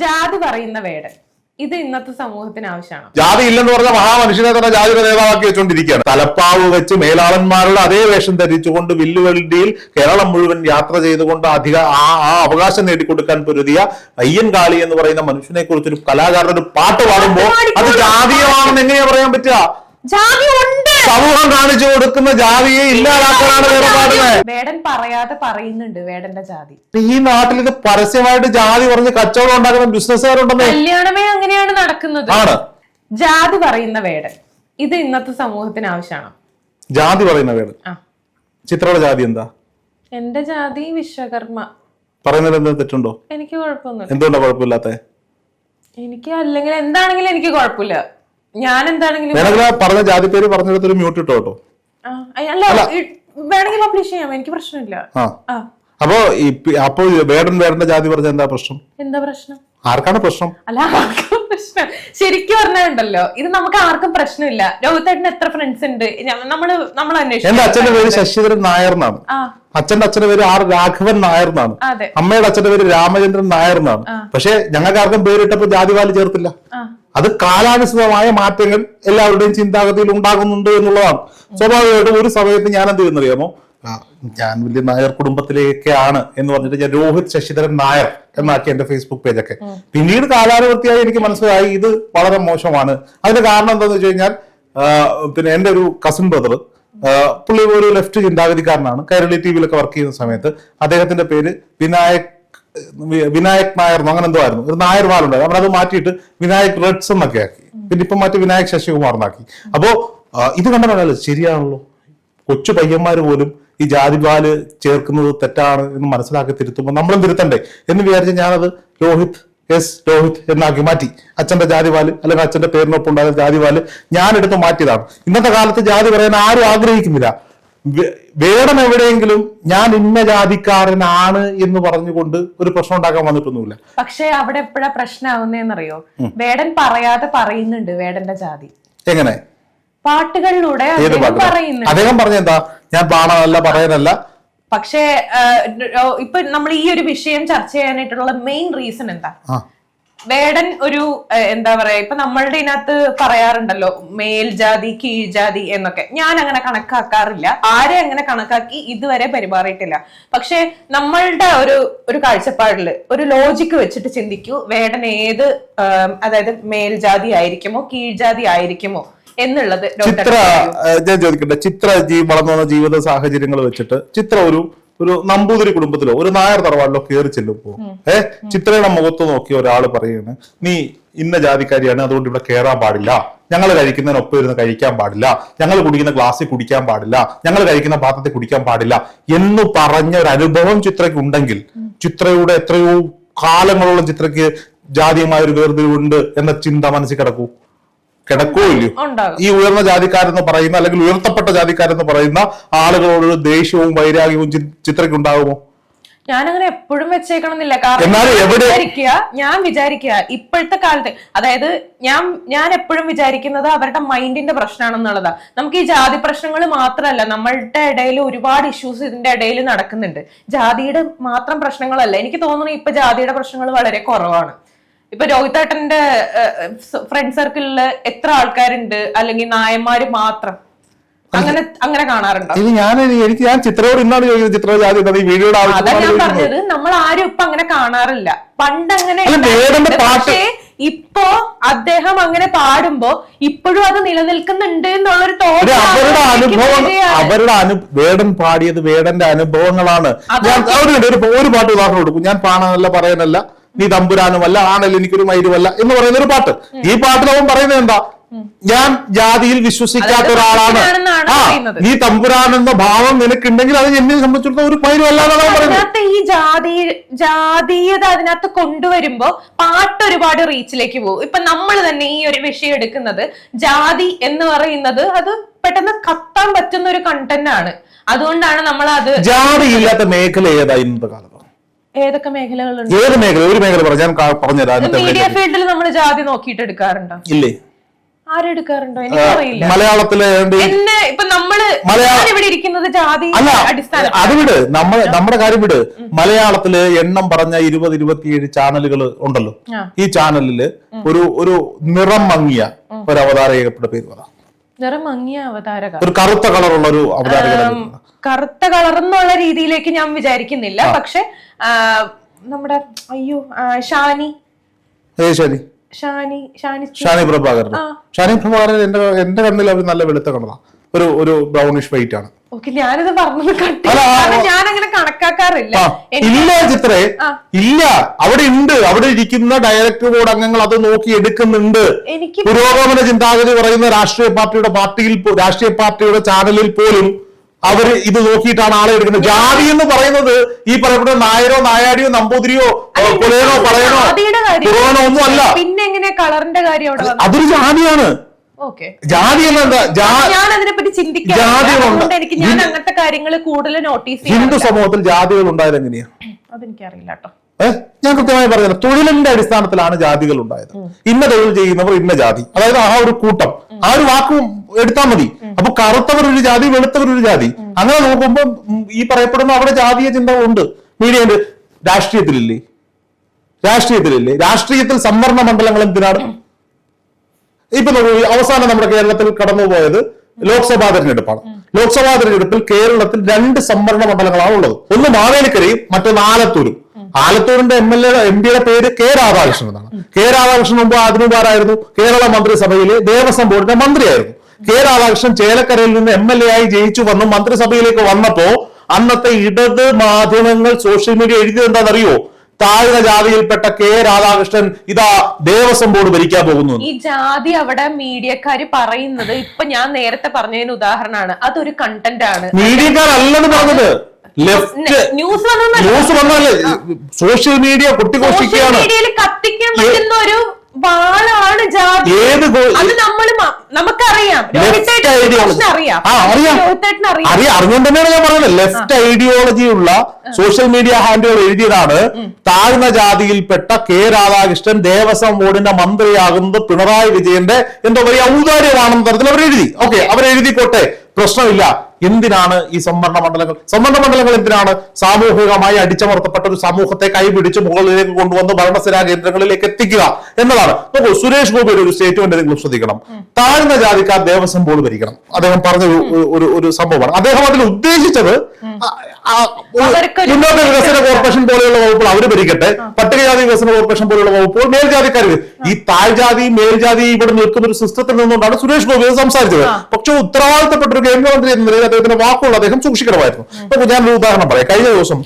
ജാതി പറയുന്ന വേടൻ. ഇത് ഇന്നത്തെ സമൂഹത്തിന് ആവശ്യമാണ്. ജാതി ഇല്ലെന്ന് പറഞ്ഞ മഹാമനുഷ്യനെ തന്നെ ജാതിയുടെ നേതാവാക്കി വെച്ചുകൊണ്ടിരിക്കുകയാണ് തലപ്പാവ് വെച്ച് മേലാളന്മാരുടെ അതേ വേഷം ധരിച്ചുകൊണ്ട് വില്ലുവണ്ടിയിൽ കേരളം മുഴുവൻ യാത്ര ചെയ്തുകൊണ്ട് അധിക ആ ആ അവകാശം നേടിക്കൊടുക്കാൻ പൊരുതിയ അയ്യൻ കാളി എന്ന് പറയുന്ന മനുഷ്യനെ കുറിച്ച് ഒരു കലാകാരൻ ഒരു പാട്ട് പാടുമ്പോ അത് ജാതീയമാണെന്ന് എങ്ങനെയാ പറയാൻ പറ്റുക? ജാതി സമൂഹം കാണിച്ചു കൊടുക്കുന്ന ജാതിയെ ഇല്ലാതാക്കാനാണ് വേറെ വേടൻ പറയാതെ പറയുന്നുണ്ട് വേടന്റെ ജാതി. ഈ നാട്ടിൽ ഇത് പരസ്യമായിട്ട് ജാതി പറഞ്ഞ് കച്ചവടം ഉണ്ടാക്കുന്ന ബിസിനസ്സുകാരുണ്ടെന്നേ. കല്യാണമേ അങ്ങനെയാണ് നടക്കുന്നത്. ആണ്. ജാതി പറയുന്ന വേടൻ ഇത് ഇന്നത്തെ സമൂഹത്തിന് ആവശ്യമാണ്? ജാതി പറയുന്ന വേടൻ. ചിത്രയുടെ ജാതി എന്താ? എന്റെ ജാതി വിശ്വകർമ്മ. പറയുന്നതിൽ എന്തെങ്കിലും തെറ്റുണ്ടോ? എനിക്ക് കുഴപ്പമൊന്നുമില്ല. എന്തുകൊണ്ടാ കുഴപ്പമില്ലാത്ത? എനിക്ക് അല്ലെങ്കിൽ എന്താണെങ്കിലും എനിക്ക് കുഴപ്പമില്ല. ഞാൻ എന്താണെങ്കിലും വേണമെങ്കിൽ പറഞ്ഞ ജാതി പേര് പറഞ്ഞെടുത്തൊരു മ്യൂട്ട് ഇട്ടോ കേട്ടോ അല്ല വേണമെങ്കിൽ പബ്ലിഷ് ചെയ്യാം എനിക്ക് പ്രശ്നമില്ല. അപ്പോ അപ്പോ വേടൻ വേടന്റെ ജാതി പറഞ്ഞ എന്താ പ്രശ്നം? എന്താ പ്രശ്നം? ആർക്കാണ് പ്രശ്നം? അല്ല ആർക്കും പ്രശ്നം? ശരിക്കും പറഞ്ഞുണ്ടല്ലോ ഇത് നമുക്ക് ആർക്കും പ്രശ്നമില്ല. രോഹിത്തേട്ടന് എത്ര ഫ്രണ്ട്സ് ഉണ്ട്? നമ്മൾ നമ്മൾ എന്റെ അച്ഛന്റെ പേര് ശശിധരൻ നായർ എന്നാണ്. അച്ഛന്റെ അച്ഛന്റെ പേര് ആർ രാഘവൻ നായർ എന്നാണ്. അമ്മയുടെ അച്ഛന്റെ പേര് രാമചന്ദ്രൻ നായർ എന്നാണ്. പക്ഷെ ഞങ്ങൾക്ക് ആർക്കും പേരിട്ടപ്പോ ജാതി വാലി ചേർത്തില്ല. അത് കാലാനുസൃതമായ മാറ്റങ്ങൾ എല്ലാവരുടെയും ചിന്താഗതിയിൽ ഉണ്ടാകുന്നുണ്ട് എന്നുള്ളതാണ്. സ്വാഭാവികമായിട്ടും ഒരു സമയത്ത് ഞാൻ എന്ത് ചെയ്യുന്നറിയാമോ ഞാൻ വലിയ നായർ കുടുംബത്തിലേക്കാണ് എന്ന് പറഞ്ഞിട്ട് ഞാൻ രോഹിത് ശശിധരൻ നായർ എന്നാക്കി എന്റെ ഫേസ്ബുക്ക് പേജൊക്കെ പിന്നീട് കാലാനുവർത്തിയായി എനിക്ക് മനസ്സിലായി ഇത് വളരെ മോശമാണ്. അതിന്റെ കാരണം എന്താണെന്ന് വെച്ച് കഴിഞ്ഞാൽ പിന്നെ എന്റെ ഒരു കസിൻ ബ്രദർ പുള്ളി ഒരു ലെഫ്റ്റ് ചിന്താഗതിക്കാരനാണ്. കൈരളി ടി വിയിലൊക്കെ വർക്ക് ചെയ്യുന്ന സമയത്ത് അദ്ദേഹത്തിന്റെ പേര് വിനായക് വിനായക് നായർ എന്നോ അങ്ങനെ എന്തോ ആയിരുന്നു. ഒരു നായർ വാലുണ്ടായി അവരത് മാറ്റിയിട്ട് വിനായക് റെഡ്സ് എന്നൊക്കെ ആക്കി. പിന്നെ ഇപ്പം മാറ്റി വിനായക് ശശികുമാർ എന്നാക്കി അപ്പോ ഇത് കണ്ടല്ലോ ശരിയാണല്ലോ. കൊച്ചു പയ്യന്മാര് പോലും ഈ ജാതിപാൽ ചേർക്കുന്നത് തെറ്റാണ് എന്ന് മനസ്സിലാക്കി തിരുത്തുമ്പോൾ നമ്മളും തിരുത്തണ്ടേ എന്ന് വിചാരിച്ച് ഞാനത് രോഹിത് എസ് രോഹിത് എന്നാക്കി മാറ്റി. അച്ഛന്റെ ജാതിപാൽ അല്ലെങ്കിൽ അച്ഛന്റെ പേരിനൊപ്പം ഉണ്ടായ ജാതിപാൽ ഞാൻ എടുത്ത് മാറ്റിയതാണ്. ഇന്നത്തെ കാലത്ത് ജാതി പറയാൻ ആരും ആഗ്രഹിക്കുന്നില്ല. വേടം എവിടെയെങ്കിലും ഞാൻ ഇന്ന ജാതിക്കാരനാണ് എന്ന് പറഞ്ഞുകൊണ്ട് ഒരു പ്രശ്നം ഉണ്ടാക്കാൻ വന്നിട്ടൊന്നുമില്ല. പക്ഷേ അവിടെ എപ്പോഴാ പ്രശ്നമാവുന്നതെന്നറിയോ വേടൻ പറയാതെ പറയുന്നുണ്ട് വേടന്റെ ജാതി. എങ്ങനെ? പാട്ടുകളിലൂടെ അദ്ദേഹം അദ്ദേഹം പറഞ്ഞെന്താ? ഞാൻ പാടാനല്ല പറയാനല്ല. പക്ഷേ ഇപ്പൊ നമ്മൾ ഈ ഒരു വിഷയം ചർച്ച ചെയ്യാനായിട്ടുള്ള മെയിൻ റീസൺ എന്താ? വേടൻ ഒരു എന്താ പറയാ ഇപ്പൊ നമ്മളുടെ ഇതിനകത്ത് പറയാറുണ്ടല്ലോ മേൽജാതി കീഴ്ജാതി എന്നൊക്കെ. ഞാൻ അങ്ങനെ കണക്കാക്കാറില്ല. ആരെ അങ്ങനെ കണക്കാക്കി ഇതുവരെ പെരുമാറിയിട്ടില്ല. പക്ഷെ നമ്മളുടെ ഒരു ഒരു കാഴ്ചപ്പാടിൽ ഒരു ലോജിക്ക് വെച്ചിട്ട് ചിന്തിക്കൂ വേടൻ ഏത് അതായത് മേൽജാതി ആയിരിക്കുമോ കീഴ്ജാതി ആയിരിക്കുമോ എന്നുള്ളത് ഡോക്ടർ ചിത്ര ഞാൻ ചോദിക്കട്ടെ ചിത്ര ജീ വളർന്നു വന്ന ജീവിത സാഹചര്യങ്ങൾ വെച്ചിട്ട് ചിത്ര ഒരു ഒരു നമ്പൂതിരി കുടുംബത്തിലോ ഒരു നായർ തറവാടിലോ കയറി ചെല്ലുമ്പോ ഏ ചിത്രയുടെ മുഖത്ത് നോക്കി ഒരാൾ പറയാണ് നീ ഇന്ന ജാതിക്കാരിയാണ് അതുകൊണ്ട് ഇവിടെ കയറാൻ പാടില്ല. ഞങ്ങൾ കഴിക്കുന്നതിനൊപ്പം ഇരുന്ന് കഴിക്കാൻ പാടില്ല. ഞങ്ങൾ കുടിക്കുന്ന ഗ്ലാസ്സിൽ കുടിക്കാൻ പാടില്ല. ഞങ്ങൾ കഴിക്കുന്ന പാത്രത്തിൽ കുടിക്കാൻ പാടില്ല. എന്ന് പറഞ്ഞ ഒരു അനുഭവം ചിത്രയ്ക്ക് ഉണ്ടെങ്കിൽ ചിത്രയുടെ എത്രയോ കാലങ്ങളോളം ചിത്രയ്ക്ക് ജാതീയമായ ഒരു വേർതിരിവുണ്ട് എന്ന ചിന്ത മനസ്സിൽ കിടക്കൂ. കിടക്കോ ഇല്ലയോ ഈ ഉയർന്ന ജാതിക്കാരെന്ന് പറയുന്ന അല്ലെങ്കിൽ ഉയർത്തപ്പെട്ട ജാതിക്കാരെന്ന് പറയുന്ന ആളുകളോട് ദേഷ്യവും വൈരാഗ്യവും ചിത്രക്കുണ്ടാകുമോ ചിത്രയ്ക്ക് ഉണ്ടാകുമോ ഞാനങ്ങനെ എപ്പോഴും വെച്ചേക്കണമെന്നില്ല. കാരണം വിചാരിക്കുക ഞാൻ വിചാരിക്കുക ഇപ്പോഴത്തെ കാലത്ത് അതായത് ഞാൻ ഞാൻ എപ്പോഴും വിചാരിക്കുന്നത് അവരുടെ മൈൻഡിന്റെ പ്രശ്നമാണെന്നുള്ളതാ. നമുക്ക് ഈ ജാതി പ്രശ്നങ്ങൾ മാത്രമല്ല നമ്മളുടെ ഇടയിൽ ഒരുപാട് ഇഷ്യൂസ് ഇതിന്റെ ഇടയിൽ നടക്കുന്നുണ്ട്. ജാതിയുടെ മാത്രം പ്രശ്നങ്ങളല്ല. എനിക്ക് തോന്നുന്നു ഇപ്പൊ ജാതിയുടെ പ്രശ്നങ്ങൾ വളരെ കുറവാണ്. ഇപ്പൊ രോഹിതേട്ടന്റെ ഫ്രണ്ട് സർക്കിളിൽ എത്ര ആൾക്കാരുണ്ട്? അല്ലെങ്കിൽ നായന്മാര് മാത്രം? അങ്ങനെ അങ്ങനെ കാണാറുണ്ടോ? ഇത് ഞാൻ എനിക്ക് ഞാൻ ചിത്രയോട് ഇന്നാണ് ചോദിക്കുന്നത് ചിത്ര ജാതി ഈ വീഡിയോയുടെ അതാ ഞാൻ പറഞ്ഞത്. നമ്മൾ ആരും ഇപ്പൊ അങ്ങനെ കാണാറില്ല. പണ്ട് അങ്ങനെ പക്ഷേ ഇപ്പോ അദ്ദേഹം അങ്ങനെ പാടുമ്പോ ഇപ്പോഴും അത് നിലനിൽക്കുന്നുണ്ട് എന്നുള്ളൊരു ഒരു അവരുടെ അനുഭവം അവരുടെ അനു വേടൻ പാടിയത് വേടന്റെ അനുഭവങ്ങളാണ്. ഞാൻ ഒരു ഒരു പാട്ട് ഉദാഹരണം കൊടുക്കും ഞാൻ പാടാനല്ല പറയാനല്ല. നീ തമ്പുരാനുമല്ല ആണല്ലോ എനിക്കൊരു മൈരുമല്ല എന്ന് പറയുന്ന ഒരു പാട്ട്. ഈ പാട്ടിൽ അവൻ പറയുന്നത് എന്താ? ഞാൻ ജാതിയിൽ വിശ്വസിക്കാത്ത ഒരാളാണ്. ആ. നീ തമ്പുരാൻ എന്ന ഭാവം നിനക്കുണ്ടെങ്കിൽ അത് എന്നെ സംബന്ധിച്ചിടത്തോളം ഒരു അവൻ പറയുന്നത്. അതിനകത്ത് ഈ ജാതി ജാതീയത അതിനകത്ത് കൊണ്ടുവരുമ്പോ പാട്ട് ഒരുപാട് റീച്ചിലേക്ക് പോകും. ഇപ്പൊ നമ്മൾ തന്നെ ഈ ഒരു വിഷയം എടുക്കുന്നത് ജാതി എന്ന് പറയുന്നത് അത് പെട്ടെന്ന് കത്താൻ പറ്റുന്ന ഒരു കണ്ടന്റ് ആണ്. അതുകൊണ്ടാണ് നമ്മൾ അത് ജാതി ഇല്ലാത്ത മേഖല ഏതാ ഇന്നത്തെ കാലത്ത്? ഏതൊക്കെ മേഖലകളുണ്ട്? ഏത് മേഖല? ഒരു മേഖല ഞാൻ പറഞ്ഞുതരാം മീഡിയ ഫീൽഡിൽ നമ്മൾ ജാതി നോക്കിയിട്ട് എടുക്കാറുണ്ടോ? ഇല്ലേ? ആരെടുക്കാറുണ്ടോ? എനിക്കറിയില്ല. മലയാളത്തിലെ എന്നെ ഇപ്പൊ നമ്മൾ ഇവിടെ ഇരിക്കുന്നത് ജാതി അല്ല അടിസ്ഥാനം അത് വിട്. നമ്മൾ നമ്മുടെ കാര്യം വിട്. മലയാളത്തിൽ എണ്ണം പറഞ്ഞ ഇരുപത് ഇരുപത്തിയേഴ് ചാനലുകൾ ഉണ്ടല്ലോ. ഈ ചാനലിൽ ഒരു ഒരു നിറം മങ്ങിയ ഒരു അവതാരകയുടെ പേര് പറ. നിറം മങ്ങിയ അവതാരക. ഒരു കറുത്ത കളറുള്ള ഒരു കറുത്ത കളർ എന്നുള്ള രീതിയിലേക്ക് ഞാൻ വിചാരിക്കുന്നില്ല. പക്ഷെ നമ്മുടെ അയ്യോ ഷാനി. ഷാനി? ഷാനി പ്രഭാകരൻ. ഷാനി പ്രഭാകരൻ എന്റെ എന്റെ കണ്ണിൽ അവർ നല്ല വെളുത്ത കളറാണ് ഒരു ഒരു ബ്രൗണിഷ് വൈറ്റ് ആണ് ഓക്കെ ഞാനിത് പറഞ്ഞത് ഞാൻ അങ്ങനെ ഇല്ല ചിത്രേ ഇല്ല. അവിടെ ഉണ്ട് അവിടെ ഇരിക്കുന്ന ഡയറക്ടർ ബോർഡ് അംഗങ്ങൾ അത് നോക്കി എടുക്കുന്നുണ്ട്. പുരോഗമന ചിന്താഗതി പറയുന്ന രാഷ്ട്രീയ പാർട്ടിയുടെ പാർട്ടിയിൽ രാഷ്ട്രീയ പാർട്ടിയുടെ ചാനലിൽ പോലും അവർ ഇത് നോക്കിയിട്ടാണ് ആളെ എടുക്കുന്നത്. ജാതി എന്ന് പറയുന്നത് ഈ പറയപ്പെടുന്ന നായരോ നായാടിയോ നമ്പൂതിരിയോ പുലയനോ പറയണോ ഒന്നും അല്ല പിന്നെ എങ്ങനെ കളറിന്റെ കാര്യം അതൊരു ജാതിയാണ്. ജാതി എന്താ ജാതികളുണ്ട്. കാര്യങ്ങൾ കൂടുതൽ നോട്ടീസ് ഹിന്ദു സമൂഹത്തിൽ ജാതികൾ ഉണ്ടായത് എങ്ങനെയാ? അതെനിക്കറിയില്ല കേട്ടോ. ഞാൻ കൃത്യമായി പറയുന്നത് തൊഴിലിന്റെ അടിസ്ഥാനത്തിലാണ് ജാതികൾ ഉണ്ടായത് ഇന്ന തൊഴിൽ ചെയ്യുന്നവർ ഇന്ന ജാതി. അതായത് ആ ഒരു കൂട്ടം. ആ ഒരു വാക്ക് എടുത്താൽ മതി. അപ്പൊ കറുത്തവർ ഒരു ജാതി വെളുത്തവർ ഒരു ജാതി. അങ്ങനെ നോക്കുമ്പോൾ ഈ പറയപ്പെടുന്ന അവിടെ ജാതീയ ചിന്ത ഉണ്ട് മീഡിയ രാഷ്ട്രീയത്തിലില്ലേ? രാഷ്ട്രീയത്തിലില്ലേ? രാഷ്ട്രീയത്തിൽ സംവരണ മണ്ഡലങ്ങൾ എന്തിനാണ്? ഇപ്പൊ നോക്കൂ, അവസാനം നമ്മുടെ കേരളത്തിൽ കടന്നുപോയത് ലോക്സഭാ തെരഞ്ഞെടുപ്പാണ്. ലോക്സഭാ തെരഞ്ഞെടുപ്പിൽ കേരളത്തിൽ രണ്ട് സംവരണ മണ്ഡലങ്ങളാണ് ഉള്ളത്. ഒന്ന് മാവേലിക്കരയും മറ്റൊന്ന് ആലത്തൂരും. ആലത്തൂരിന്റെ എം എൽ എ എം പിയുടെ പേര് കെ രാധാകൃഷ്ണൻ എന്നാണ്. കെ രാധാകൃഷ്ണൻ മുമ്പ് അതിനുപാരായിരുന്നു കേരള മന്ത്രിസഭയിലെ ദേവസ്വം ബോർഡിന്റെ മന്ത്രിയായിരുന്നു. കെ രാധാകൃഷ്ണൻ ചേലക്കരയിൽ നിന്ന് എം എൽ എ ആയി ജയിച്ചു വന്നു. മന്ത്രിസഭയിലേക്ക് വന്നപ്പോ അന്നത്തെ ഇടത് മാധ്യമങ്ങൾ സോഷ്യൽ മീഡിയ എഴുതിയത് എന്താണെന്നറിയോ? താഴ്ന്ന ജാതിയിൽപ്പെട്ട കെ രാധാകൃഷ്ണൻ ഇതാ ദേവസ്വം ബോർഡ് ഭരിക്കാൻ പോകുന്നു. ഈ ജാതി അവിടെ മീഡിയക്കാര് പറയുന്നത് ഇപ്പൊ ഞാൻ നേരത്തെ പറഞ്ഞതിന് ഉദാഹരണമാണ്. അതൊരു കണ്ടന്റ് ആണ്. മീഡിയക്കാരല്ലെന്ന് പറഞ്ഞത്. ന്യൂസ് വന്നാലേ ന്യൂസ് വന്നല്ലേ സോഷ്യൽ മീഡിയ മീഡിയയിൽ കത്തിക്കാൻ പറ്റുന്ന ഒരു ഏത് അറിഞ്ഞുകൊണ്ട് തന്നെയാണ് ഞാൻ പറയുന്നത് ലെഫ്റ്റ് ഐഡിയോളജി ഉള്ള സോഷ്യൽ മീഡിയ ഹാൻഡിൽ എഴുതിയതാണ്. താഴ്ന്ന ജാതിയിൽപ്പെട്ട കെ രാധാകൃഷ്ണൻ ദേവസ്വം ബോർഡിന്റെ മന്ത്രിയാകുന്നത് പിണറായി വിജയന്റെ എന്തോ വലിയ ഔദാര്യമാണെന്ന തരത്തിൽ അവർ എഴുതി ഓക്കെ. അവരെഴുതിക്കോട്ടെ? പ്രശ്നമില്ല. എന്തിനാണ് ഈ സംവരണ മണ്ഡലങ്ങൾ? സംവരണ മണ്ഡലങ്ങൾ എന്തിനാണ് സാമൂഹികമായി അടിച്ചമർത്തപ്പെട്ട ഒരു സമൂഹത്തെ കൈപിടിച്ച് മുകളിലേക്ക് കൊണ്ടുവന്ന് ഭരണസ്ഥിരാ കേന്ദ്രങ്ങളിലേക്ക് എത്തിക്കുക എന്നതാണ്. നോക്കൂ സുരേഷ് ഗോപിയുടെ ഒരു സ്റ്റേറ്റ്മെന്റ് നിങ്ങൾ ശ്രദ്ധിക്കണം. താഴ്ന്ന ജാതിക്കാർ ദേവസ്വം ബോർഡ് ഭരിക്കണം. അദ്ദേഹം പറഞ്ഞ ഒരു- ഒരു- ഒരു ഒരു സംഭവമാണ്. അദ്ദേഹം അതിൽ ഉദ്ദേശിച്ചത് ഒരു വികസന കോർപ്പറേഷൻ പോലെയുള്ള വകുപ്പുകൾ അവർ ഭരിക്കട്ടെ. പട്ടികജാതി വികസന കോർപ്പറേഷൻ പോലെയുള്ള വകുപ്പുകൾ മേൽജാതിക്കാർ ഈ താഴ്ജാതി മേൽജാതി ഇവിടെ നിൽക്കുന്ന ഒരു സിസ്റ്റത്തിൽ നിന്നുകൊണ്ടാണ് സുരേഷ് ഗോപി സംസാരിച്ചത്. പക്ഷെ ഉത്തരവാദിത്തപ്പെട്ട ഒരു കേന്ദ്രമന്ത്രി എന്ന നിലയിൽ അദ്ദേഹത്തിന്റെ വാക്കുകൾ അദ്ദേഹം സൂക്ഷിക്കണമായിരുന്നു അപ്പൊ ഒരു ഉദാഹരണം പറയാം. കഴിഞ്ഞ ദിവസം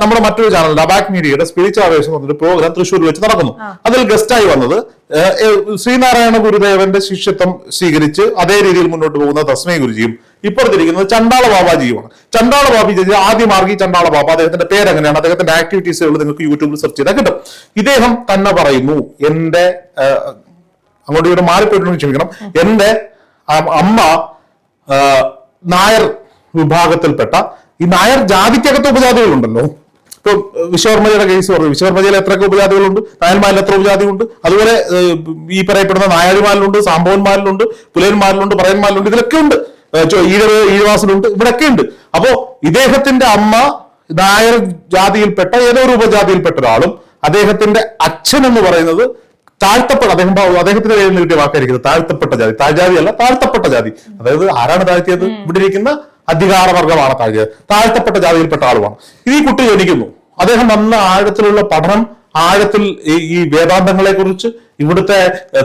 നമ്മുടെ മറ്റൊരു ചാനൽ ലബാക് മീഡിയയുടെ സ്പിരിച്വൽ ആവേശം എന്നൊരു പ്രോഗ്രാം തൃശ്ശൂരിൽ വെച്ച് നടക്കുന്നു. അതിൽ ഗസ്റ്റായി വന്നത് ശ്രീനാരായണ ഗുരുദേവന്റെ ശിഷ്യത്വം സ്വീകരിച്ച് അതേ രീതിയിൽ മുന്നോട്ട് പോകുന്ന തസ്മയ ഗുരുജിയും ഇപ്പുറത്തിരിക്കുന്നത് ചണ്ടാള ബാബാജിയുമാണ് ചണ്ടാള ബാബാജി ആദ്യമാർഗി ചണ്ടാള ബാബ അദ്ദേഹത്തിന്റെ പേര് എങ്ങനെയാണ് അദ്ദേഹത്തിന്റെ ആക്ടിവിറ്റീസ് ഉള്ളത് നിങ്ങൾക്ക് യൂട്യൂബിൽ സെർച്ച് ചെയ്താൽ കിട്ടും. ഇദ്ദേഹം തന്നെ പറയുന്നു എന്റെ അങ്ങോട്ട് ഇവിടെ മാറിപ്പോയിട്ടു ക്ഷമിക്കണം. എന്റെ അമ്മ നായർ വിഭാഗത്തിൽപ്പെട്ട ഈ നായർ ജാതിക്കകത്ത് ഉപജാതികളുണ്ടല്ലോ. ഇപ്പൊ വിശ്വകർമ്മയുടെ കേസ് പറഞ്ഞു. വിശ്വകർമ്മജയിൽ എത്രയൊക്കെ ഉപജാതികളുണ്ട്? നായന്മാരിൽ എത്ര ഉപജാതികളുണ്ട് അതുപോലെ ഈ പറയപ്പെടുന്ന നായാടിമാരിലുണ്ട് സാമ്പവന്മാരിലുണ്ട് പുലയന്മാരിലുണ്ട് പറയന്മാരിലുണ്ട് ഇതിലൊക്കെ ഉണ്ട്. ഈഴവ് ഈഴവാസനുണ്ട്. ഇവിടെയൊക്കെ ഉണ്ട് അപ്പോ ഇദ്ദേഹത്തിന്റെ അമ്മ നായർ ജാതിയിൽപ്പെട്ട ഏതോ ഒരു ഉപജാതിയിൽപ്പെട്ട ഒരാളും അദ്ദേഹത്തിന്റെ അച്ഛൻ എന്ന് പറയുന്നത് താഴ്ത്തപ്പെട്ട അദ്ദേഹം അദ്ദേഹത്തിന്റെ പേരിൽ കിട്ടിയ വാക്കായിരിക്കുന്നത് താഴ്ത്തപ്പെട്ട ജാതി. താഴ്ജാതി അല്ല താഴ്ത്തപ്പെട്ട ജാതി. അതായത് ആരാണ് താഴ്ത്തിയത്? ഇവിടെ ഇരിക്കുന്ന അധികാരവർഗമാണ് താഴ്ത്തിയത്. താഴ്ത്തപ്പെട്ട ജാതിയിൽപ്പെട്ട ആളുമാണ്. ഇത് ഈ കുട്ടി ജനിക്കുന്നു. അദ്ദേഹം വന്ന ആഴത്തിലുള്ള പഠനം ആഴത്തിൽ ഈ വേദാന്തങ്ങളെ കുറിച്ച് ഇവിടുത്തെ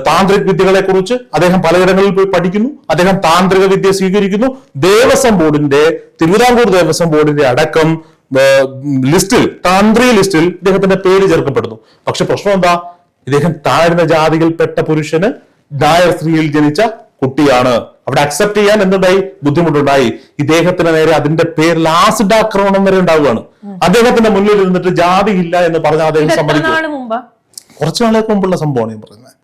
താന്ത്രിക് വിദ്യകളെ കുറിച്ച് അദ്ദേഹം പലയിടങ്ങളിൽ പോയി പഠിക്കുന്നു. അദ്ദേഹം താന്ത്രിക വിദ്യ സ്വീകരിക്കുന്നു. ദേവസ്വം ബോർഡിന്റെ തിരുവിതാംകൂർ ദേവസ്വം ബോർഡിന്റെ അടക്കം ലിസ്റ്റിൽ താന്ത്രി ലിസ്റ്റിൽ ഇദ്ദേഹത്തിന്റെ പേര് ചേർക്കപ്പെടുന്നു. പക്ഷെ പ്രശ്നം എന്താ? ഇദ്ദേഹം താഴ്ന്ന ജാതിയിൽപ്പെട്ട പുരുഷന് നായർ സ്ത്രീയിൽ ജനിച്ച കുട്ടിയാണ്. അവിടെ അക്സെപ്റ്റ് ചെയ്യാൻ എന്തുണ്ടായി? ബുദ്ധിമുട്ടുണ്ടായി. ഇദ്ദേഹത്തിന് നേരെ അതിന്റെ പേരിൽ ആസിഡ് ആക്രമണം വരെ ഉണ്ടാവുകയാണ്. അദ്ദേഹത്തിന്റെ മുന്നിൽ ഇരുന്നിട്ട് ജാതി ഇല്ല എന്ന് പറഞ്ഞാൽ അദ്ദേഹം സമ്മതിക്കും. കുറച്ചു നാളേക്ക് മുമ്പുള്ള സംഭവമാണ് ഞാൻ പറയുന്നത്.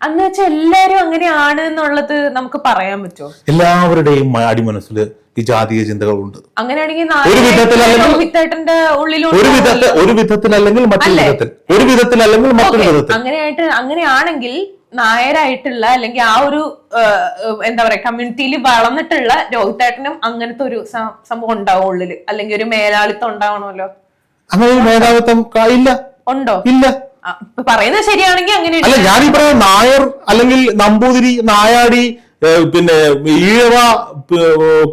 അന്ന് വെച്ചാൽ എല്ലാവരും അങ്ങനെയാണ് എന്നുള്ളത് നമുക്ക് പറയാൻ പറ്റുമോ? എല്ലാവരുടെയും അടിമനസ്സിൽ ഈ ജാതീയ ചിന്തകളുണ്ട്. അങ്ങനെയാണെങ്കിൽ ഒരു വിധത്തിൽ ഒരു വിധത്തിൽ അല്ലെങ്കിൽ മറ്റൊരു വിധത്തിൽ. ഒരു വിധത്തിൽ അല്ലെങ്കിൽ മറ്റൊരു Okay. വിധത്തിൽ. അങ്ങനെയായിട്ട് അങ്ങനെയാണെങ്കിൽ നായരായിട്ടുള്ള അല്ലെങ്കിൽ ആ ഒരു എന്താ പറയാ കമ്മ്യൂണിറ്റിയിൽ വളർന്നിട്ടുള്ള രോഹിത്തേട്ടനും അങ്ങനത്തെ ഒരു സംഭവം ഉണ്ടാവും ഉള്ളിൽ. അല്ലെങ്കിൽ ഒരു മേലാളിത്തം ഉണ്ടാവണമല്ലോ. അങ്ങനെ ഒരു മേധാവിത്വം ഇല്ല. ഉണ്ടോ? ഇല്ല. പറയുന്നത് ശരിയാണെങ്കിൽ അങ്ങനെ അല്ല ഞാനീ പറയുന്ന നായർ അല്ലെങ്കിൽ നമ്പൂതിരി നായാടി പിന്നെ ഈഴവ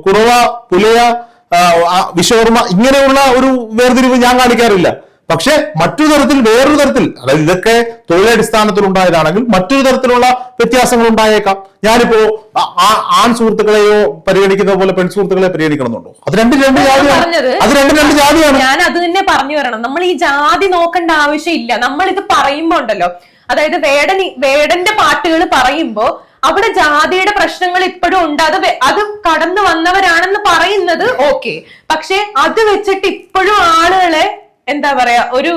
കുറവ പുലയ വിശ്വകർമ്മ ഇങ്ങനെയുള്ള ഒരു വേർതിരിവ് ഞാൻ കാണിക്കാറില്ല. പക്ഷെ മറ്റൊരു തരത്തിൽ വേറൊരു തരത്തിൽ അതായത് ഇതൊക്കെ തൊഴിലടിസ്ഥാനത്തിൽ ഉണ്ടായതാണെങ്കിൽ മറ്റൊരു തരത്തിലുള്ള വ്യത്യാസങ്ങൾ ഉണ്ടായേക്കാം ഞാനിപ്പോ ആൺ സുഹൃത്തുക്കളെയോ പരിഗണിക്കുന്ന പോലെ പെൺ സുഹൃത്തുക്കളെ പരിഗണിക്കണമെന്നുണ്ടോ? അത് രണ്ടും രണ്ട് ജാതിയാണ്. അത് രണ്ടും രണ്ട് ജാതിയാണ്. ഞാൻ അത് തന്നെ പറഞ്ഞു വരണം. നമ്മൾ ഈ ജാതി നോക്കേണ്ട ആവശ്യമില്ല. നമ്മൾ ഇത് പറയുമ്പോ ഉണ്ടല്ലോ. അതായത് വേടൻ വേടന്റെ പാട്ടുകൾ പറയുമ്പോ അവിടെ ജാതിയുടെ പ്രശ്നങ്ങൾ ഇപ്പോഴും ഉണ്ട്. അത് അത് കടന്നു വന്നവരാണെന്ന് പറയുന്നത് ഓക്കെ. പക്ഷെ അത് വെച്ചിട്ട് ഇപ്പോഴും ആളുകളെ എന്താ പറയാ ഒരു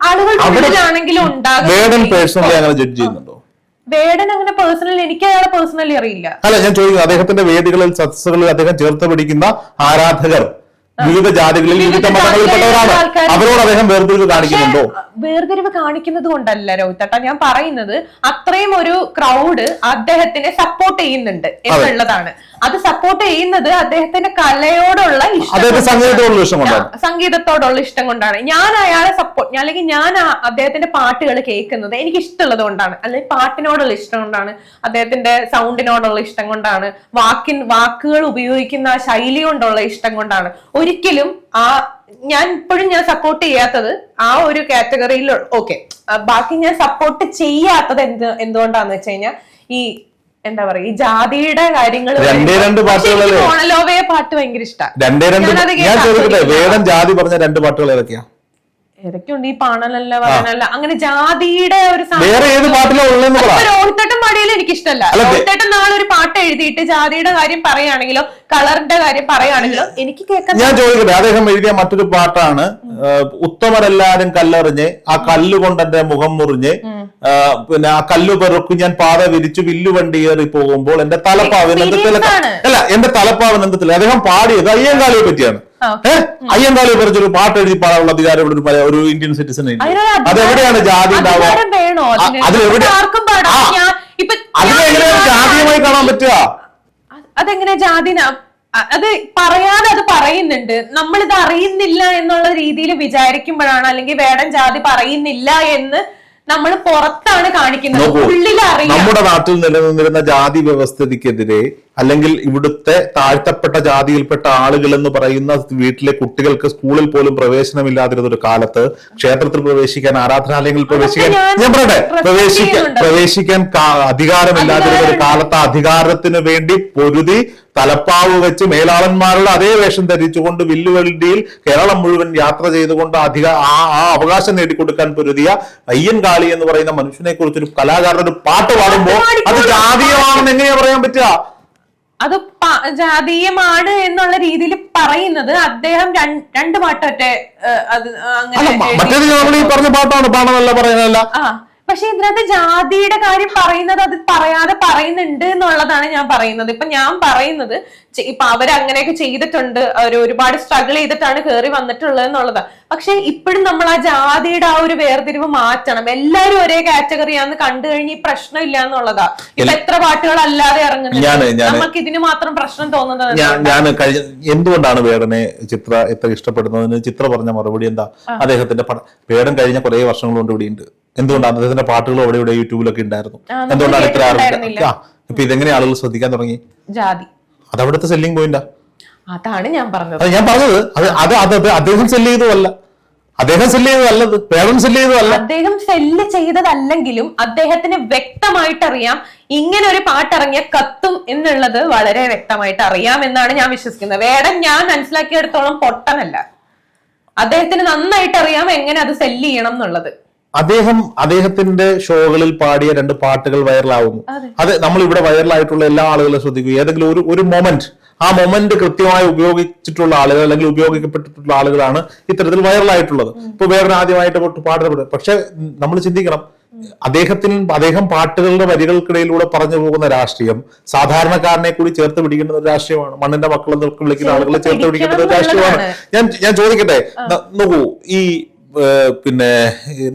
ആളുകൾ ഉള്ളിലാണെങ്കിലും ഉണ്ടാകും വേടൻ പേഴ്സണലി അങ്ങനെ ജഡ്ജ് ചെയ്യുന്നുണ്ടോ? വേടൻ അങ്ങനെ പേഴ്സണലി എനിക്ക് അയാളെ പേഴ്സണലി അറിയില്ല. അല്ല ഞാൻ ചോദിക്കുന്നത് അദ്ദേഹത്തിന്റെ വേദികളിൽ സദസ്സുകളിൽ അദ്ദേഹം ചേർത്ത് പിടിക്കുന്ന ആരാധകർ വിവിധ ജാതികളിൽ വിവിധ മതങ്ങളിൽപ്പെട്ടവരാണ്. അവരോട് അദ്ദേഹം വേർതിരിവ് കാണിക്കുന്നുണ്ടോ? വേർതിരിവ് കാണിക്കുന്നത് കൊണ്ടല്ല രോഹിത്തട്ട ഞാൻ പറയുന്നത് അത്രയും ഒരു ക്രൗഡ് അദ്ദേഹത്തിനെ സപ്പോർട്ട് ചെയ്യുന്നുണ്ട് എന്നുള്ളതാണ്. അത് സപ്പോർട്ട് ചെയ്യുന്നത് അദ്ദേഹത്തിന്റെ കലയോടുള്ള ഇഷ്ടം സംഗീതത്തോടുള്ള ഇഷ്ടം കൊണ്ടാണ്. സംഗീതത്തോടുള്ള ഇഷ്ടം കൊണ്ടാണ്. ഞാൻ അയാളെ സപ്പോർട്ട് അല്ലെങ്കിൽ ഞാൻ അദ്ദേഹത്തിന്റെ പാട്ടുകൾ കേൾക്കുന്നത് എനിക്ക് ഇഷ്ടമുള്ളത് കൊണ്ടാണ്. അല്ലെങ്കിൽ പാട്ടിനോടുള്ള ഇഷ്ടം കൊണ്ടാണ്. അദ്ദേഹത്തിന്റെ സൗണ്ടിനോടുള്ള ഇഷ്ടം കൊണ്ടാണ്. വാക്കിൻ വാക്കുകൾ ഉപയോഗിക്കുന്ന ആ ശൈലി കൊണ്ടുള്ള ഇഷ്ടം കൊണ്ടാണ്. ഒരിക്കലും ആ ഞാൻ ഇപ്പോഴും ഞാൻ സപ്പോർട്ട് ചെയ്യാത്തത് ആ ഒരു കാറ്റഗറിയിൽ ഓക്കെ ബാക്കി ഞാൻ സപ്പോർട്ട് ചെയ്യാത്തത് എന്ത് എന്തുകൊണ്ടാന്ന് വെച്ച് കഴിഞ്ഞാൽ ഈ എന്താ പറയാ ഈ ജാതിയുടെ കാര്യങ്ങൾ രണ്ടേ രണ്ട് പാട്ടുകളല്ലേ? പാട്ട് ഭയങ്കര ഇഷ്ടമാണ് രണ്ടേ രണ്ട് ഞാൻ ചോദിക്കട്ടെ ജാതി പറഞ്ഞ രണ്ട് പാട്ടുകൾ ഏതൊക്കെയാ? ഏതൊക്കെയുണ്ട് ഈ പാണലല്ല പറയണല്ല അങ്ങനെ ജാതിയുടെ ഒരു സാധനം- വേറെ ഏത് പാട്ടിലാ രോഹിത്തേട്ടൻ പാടിയാലും എനിക്ക് ഇഷ്ടമല്ല അല്ല, നാളെ ഒരു പാട്ട് എഴുതിയിട്ട് ജാതിയുടെ കാര്യം പറയുകയാണെങ്കിലോ കളറിന്റെ കാര്യം പറയുകയാണെങ്കിലോ എനിക്ക് കേൾക്കാൻ ഞാൻ ചോദിക്കട്ടെ അദ്ദേഹം എഴുതിയ മറ്റൊരു പാട്ടാണ് ഉത്തമരെല്ലാരും കല്ലെറിഞ്ഞ് ആ കല്ല് കൊണ്ട് എന്റെ മുഖം മുറിഞ്ഞ് പിന്നെ ആ കല്ല് പെറുക്കു ഞാൻ പാത വിരിച്ചു വില്ലുവണ്ടി ഏറി പോകുമ്പോൾ എന്റെ തലപ്പാവ്. അല്ല എന്റെ തലപ്പാവ് അദ്ദേഹം പാടിയത് അയ്യങ്കാളിയെ പറ്റിയാണ്. അയ്യങ്കാളിയെ കുറിച്ചൊരു പാട്ട് എഴുതി പാടാനുള്ള അധികാരം ഇവിടെ ഒരു ഒരു ഇന്ത്യൻ സിറ്റിസൺ അതെവിടെയാണ് ജാതി ഉണ്ടാവുക? അതിലെവിടെ- ജാതിയുമായി കാണാൻ പറ്റുക? അത് അതെങ്ങനെ ജാതി അത് പറയാതെ അത് പറയുന്നുണ്ട്. നമ്മൾ നമ്മളിത് അറിയുന്നില്ല എന്നുള്ള രീതിയിൽ വിചാരിക്കുമ്പോഴാണ് അല്ലെങ്കിൽ വേടൻ ജാതി പറയുന്നില്ല എന്ന് നമ്മൾ പുറത്താണ് കാണിക്കുന്നത്. ഉള്ളിൽ അറിയാം നമ്മുടെ നാട്ടിൽ നിലനിന്നിരുന്ന ജാതി വ്യവസ്ഥിതിക്കെതിരെ അല്ലെങ്കിൽ ഇവിടുത്തെ താഴ്ത്തപ്പെട്ട ജാതിയിൽപ്പെട്ട ആളുകൾ എന്ന് പറയുന്ന വീട്ടിലെ കുട്ടികൾക്ക് സ്കൂളിൽ പോലും പ്രവേശനമില്ലാതിരുന്ന ഒരു കാലത്ത് ക്ഷേത്രത്തിൽ പ്രവേശിക്കാൻ ആരാധനാലയങ്ങളിൽ പ്രവേശിക്കാൻ ഞാൻ പറയട്ടെ പ്രവേശിക്കാൻ പ്രവേശിക്കാൻ അധികാരമില്ലാതിരുന്ന ഒരു കാലത്ത് അധികാരത്തിന് വേണ്ടി പൊരുതി തലപ്പാവ് വെച്ച് മേലാളന്മാരുടെ അതേ വേഷം ധരിച്ചുകൊണ്ട് വില്ലുവണ്ടിയിൽ കേരളം മുഴുവൻ യാത്ര ചെയ്തുകൊണ്ട് അധിക ആ ആ അവകാശം നേടിക്കൊടുക്കാൻ പൊരുതിയ അയ്യൻകാളി എന്ന് പറയുന്ന മനുഷ്യനെ കുറിച്ച് ഒരു കലാകാരൻ ഒരു പാട്ട് പാടുമ്പോൾ അത് ജാതീയമാണെന്ന് എങ്ങനെയാ പറയാൻ പറ്റുക? അത് ജാതീയമാണ് എന്നുള്ള രീതിയിൽ പറയുന്നത്. അദ്ദേഹം രണ്ട് പാട്ടൊറ്റ അത്. മറ്റേത് നമ്മൾ ഈ പറഞ്ഞ പാട്ടാണ് പാടമല്ല പറയുന്നതല്ല. ആ പക്ഷെ ഇതിനകത്ത് ജാതിയുടെ കാര്യം പറയുന്നത് അത് പറയാതെ പറയുന്നുണ്ട് എന്നുള്ളതാണ് ഞാൻ പറയുന്നത്. ഇപ്പൊ ഞാൻ പറയുന്നത് ഇപ്പൊ അവരങ്ങനെയൊക്കെ ചെയ്തിട്ടുണ്ട്. അവർ ഒരുപാട് സ്ട്രഗിൾ ചെയ്തിട്ടാണ് കയറി വന്നിട്ടുള്ളത് എന്നുള്ളത്. പക്ഷെ ഇപ്പോഴും നമ്മൾ ആ ജാതിയുടെ ആ ഒരു വേർതിരിവ് മാറ്റണം. എല്ലാവരും ഒരേ കാറ്റഗറിയാന്ന് കണ്ടു കഴിഞ്ഞ് ഈ പ്രശ്നം ഇല്ല എന്നുള്ളതാ. ഇപ്പൊ എത്ര പാട്ടുകൾ അല്ലാതെ ഇറങ്ങുന്നു ഇറങ്ങുന്നുണ്ട്. ഞാൻ നമുക്ക് ഇതിന് മാത്രം പ്രശ്നം തോന്നുന്നത് ഞാൻ കഴിഞ്ഞ എന്തുകൊണ്ടാണ് വേടനെ ചിത്ര എത്ര ഇഷ്ടപ്പെടുന്നതിന് ചിത്ര പറഞ്ഞ മറുപടി എന്താ? അദ്ദേഹത്തിന്റെ പേടം വേടൻ കഴിഞ്ഞ കുറെ വർഷങ്ങൾ കൊണ്ട് എന്തുകൊണ്ടാണ് അദ്ദേഹത്തിന്റെ പാട്ടുകൾ അവിടെ ഇവിടെ യൂട്യൂബിലൊക്കെ ഉണ്ടായിരുന്നു? എന്തുകൊണ്ടാണ് ഇത്ര ഇപ്പൊ ഇതെങ്ങനെ ആളുകൾ ശ്രദ്ധിക്കാൻ തുടങ്ങി? ജാതി. അത് അവിടുത്തെ സെല്ലിംഗ് പോയിന്റാ അതാണ് ഞാൻ പറഞ്ഞത്. അത് ഞാൻ പറഞ്ഞത്. അത് അത് അത് അദ്ദേഹം സെല്ല് ചെയ്തതല്ല. അദ്ദേഹം സെല്ല് ചെയ്തതല്ലത് വേടൻ സെല്ല് ചെയ്തതല്ല. അദ്ദേഹം സെല്ല് ചെയ്തതല്ലെങ്കിലും അദ്ദേഹത്തിന് വ്യക്തമായിട്ട് അറിയാം ഇങ്ങനെ ഒരു പാട്ടിറങ്ങിയ കത്തും എന്നുള്ളത് വളരെ വ്യക്തമായിട്ട് അറിയാം എന്നാണ് ഞാൻ വിശ്വസിക്കുന്നത്. വേറെ ഞാൻ മനസ്സിലാക്കിയെടുത്തോളം പൊട്ടനല്ല. അദ്ദേഹത്തിന് നന്നായിട്ട് അറിയാം എങ്ങനെ അത് സെല്ല് ചെയ്യണം എന്നുള്ളത്. അദ്ദേഹം അദ്ദേഹത്തിന്റെ ഷോകളിൽ പാടിയ രണ്ട് പാട്ടുകൾ വൈറലാവുന്നു. അതെ. നമ്മൾ ഇവിടെ വൈറലായിട്ടുള്ള എല്ലാ ആളുകളും ശ്രദ്ധിക്കും ഏതെങ്കിലും ഒരു ഒരു മൊമെന്റ് ആ മൊമെന്റ് കൃത്യമായി ഉപയോഗിച്ചിട്ടുള്ള ആളുകൾ അല്ലെങ്കിൽ ഉപയോഗിക്കപ്പെട്ടിട്ടുള്ള ആളുകളാണ് ഇത്തരത്തിൽ വൈറലായിട്ടുള്ളത്. ഇപ്പൊ വേറെ ആദ്യമായിട്ട് പൊട്ട് പാടുന്നത്. പക്ഷെ നമ്മൾ ചിന്തിക്കണം. അദ്ദേഹത്തിന് അദ്ദേഹം പാട്ടുകളുടെ വരികൾക്കിടയിലൂടെ പറഞ്ഞു പോകുന്ന രാഷ്ട്രീയം സാധാരണക്കാരനെ കൂടി ചേർത്ത് പിടിക്കുന്ന ഒരു രാഷ്ട്രീയമാണ്. മണ്ണിന്റെ മക്കളെന്നൊക്കെ വിളിക്കുന്ന ആളുകളെ ചേർത്ത് പിടിക്കുന്ന ഒരു രാഷ്ട്രീയമാണ്. ഞാൻ ഞാൻ ചോദിക്കട്ടെ? നോക്കൂ. ഈ പിന്നെ